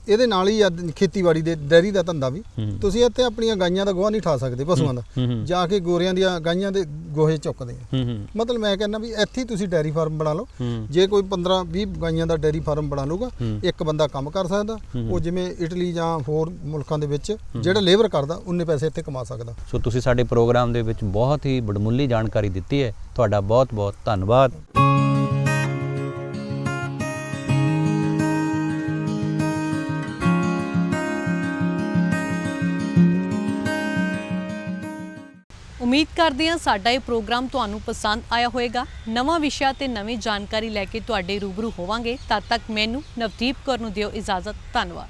ਇਹਦੇ ਨਾਲ ਹੀ ਆ ਖੇਤੀਬਾੜੀ ਦੇ ਡੈਰੀ ਦਾ ਧੰਦਾ ਵੀ। ਤੁਸੀਂ ਇੱਥੇ ਆਪਣੀਆਂ ਗਾਈਆਂ ਦਾ ਗੋਹਾ ਨਹੀਂ ਠਾ ਸਕਦੇ ਪਸ਼ੂਆਂ ਦਾ। ਜਾ ਕੇ ਗੋਰਿਆਂ ਦੀਆਂ ਗਾਈਆਂ ਦੇ ਗੋਹੇ ਚੁੱਕਦੇ ਆ। ਮਤਲਬ ਮੈਂ ਕਹਿੰਦਾ ਵੀ ਇੱਥੇ ਤੁਸੀਂ ਡੈਰੀ ਫਾਰਮ ਬਣਾ ਲਓ। ਜੇ ਕੋਈ 15 20 ਗਾਈਆਂ ਦਾ ਡੈਰੀ ਫਾਰਮ ਬਣਾ ਲੂਗਾ। ਇੱਕ ਬੰਦਾ ਕੰਮ ਕਰ ਸਕਦਾ। ਉਹ ਜਿਵੇਂ ਇਟਲੀ ਜਾਂ ਹੋਰ ਮੁਲਕਾਂ ਦੇ ਵਿੱਚ ਜਿਹੜਾ ਲੇਬਰ ਕਰਦਾ ਉਨੇ ਪੈਸੇ ਇੱਥੇ ਕਮਾ ਸਕਦਾ।
ਸੋ ਤੁਸੀਂ ਸਾਡੇ ਪ੍ਰੋਗਰਾਮ ਦੇ ਵਿੱਚ ਬਹੁਤ ਹੀ ਬੜਮੁੱਲੀ ਜਾਣਕਾਰੀ ਦਿੱਤੀ ਹੈ। ਤੁਹਾਡਾ ਬਹੁਤ ਬਹੁਤ ਧੰਨਵਾਦ।
ਉਮੀਦ ਕਰਦੇ ਹਾਂ ਸਾਡਾ ਇਹ ਪ੍ਰੋਗਰਾਮ ਤੁਹਾਨੂੰ ਪਸੰਦ ਆਇਆ ਹੋਵੇਗਾ। ਨਵਾਂ ਵਿਸ਼ਾ ਤੇ ਨਵੀਂ ਜਾਣਕਾਰੀ ਲੈ ਕੇ ਤੁਹਾਡੇ ਰੂਬਰੂ ਹੋਵਾਂਗੇ। ਤਦ ਤੱਕ ਮੈਨੂੰ ਨਵਦੀਪ ਕੌਰ ਨੂੰ ਦਿਓ ਇਜਾਜ਼ਤ। ਧੰਨਵਾਦ।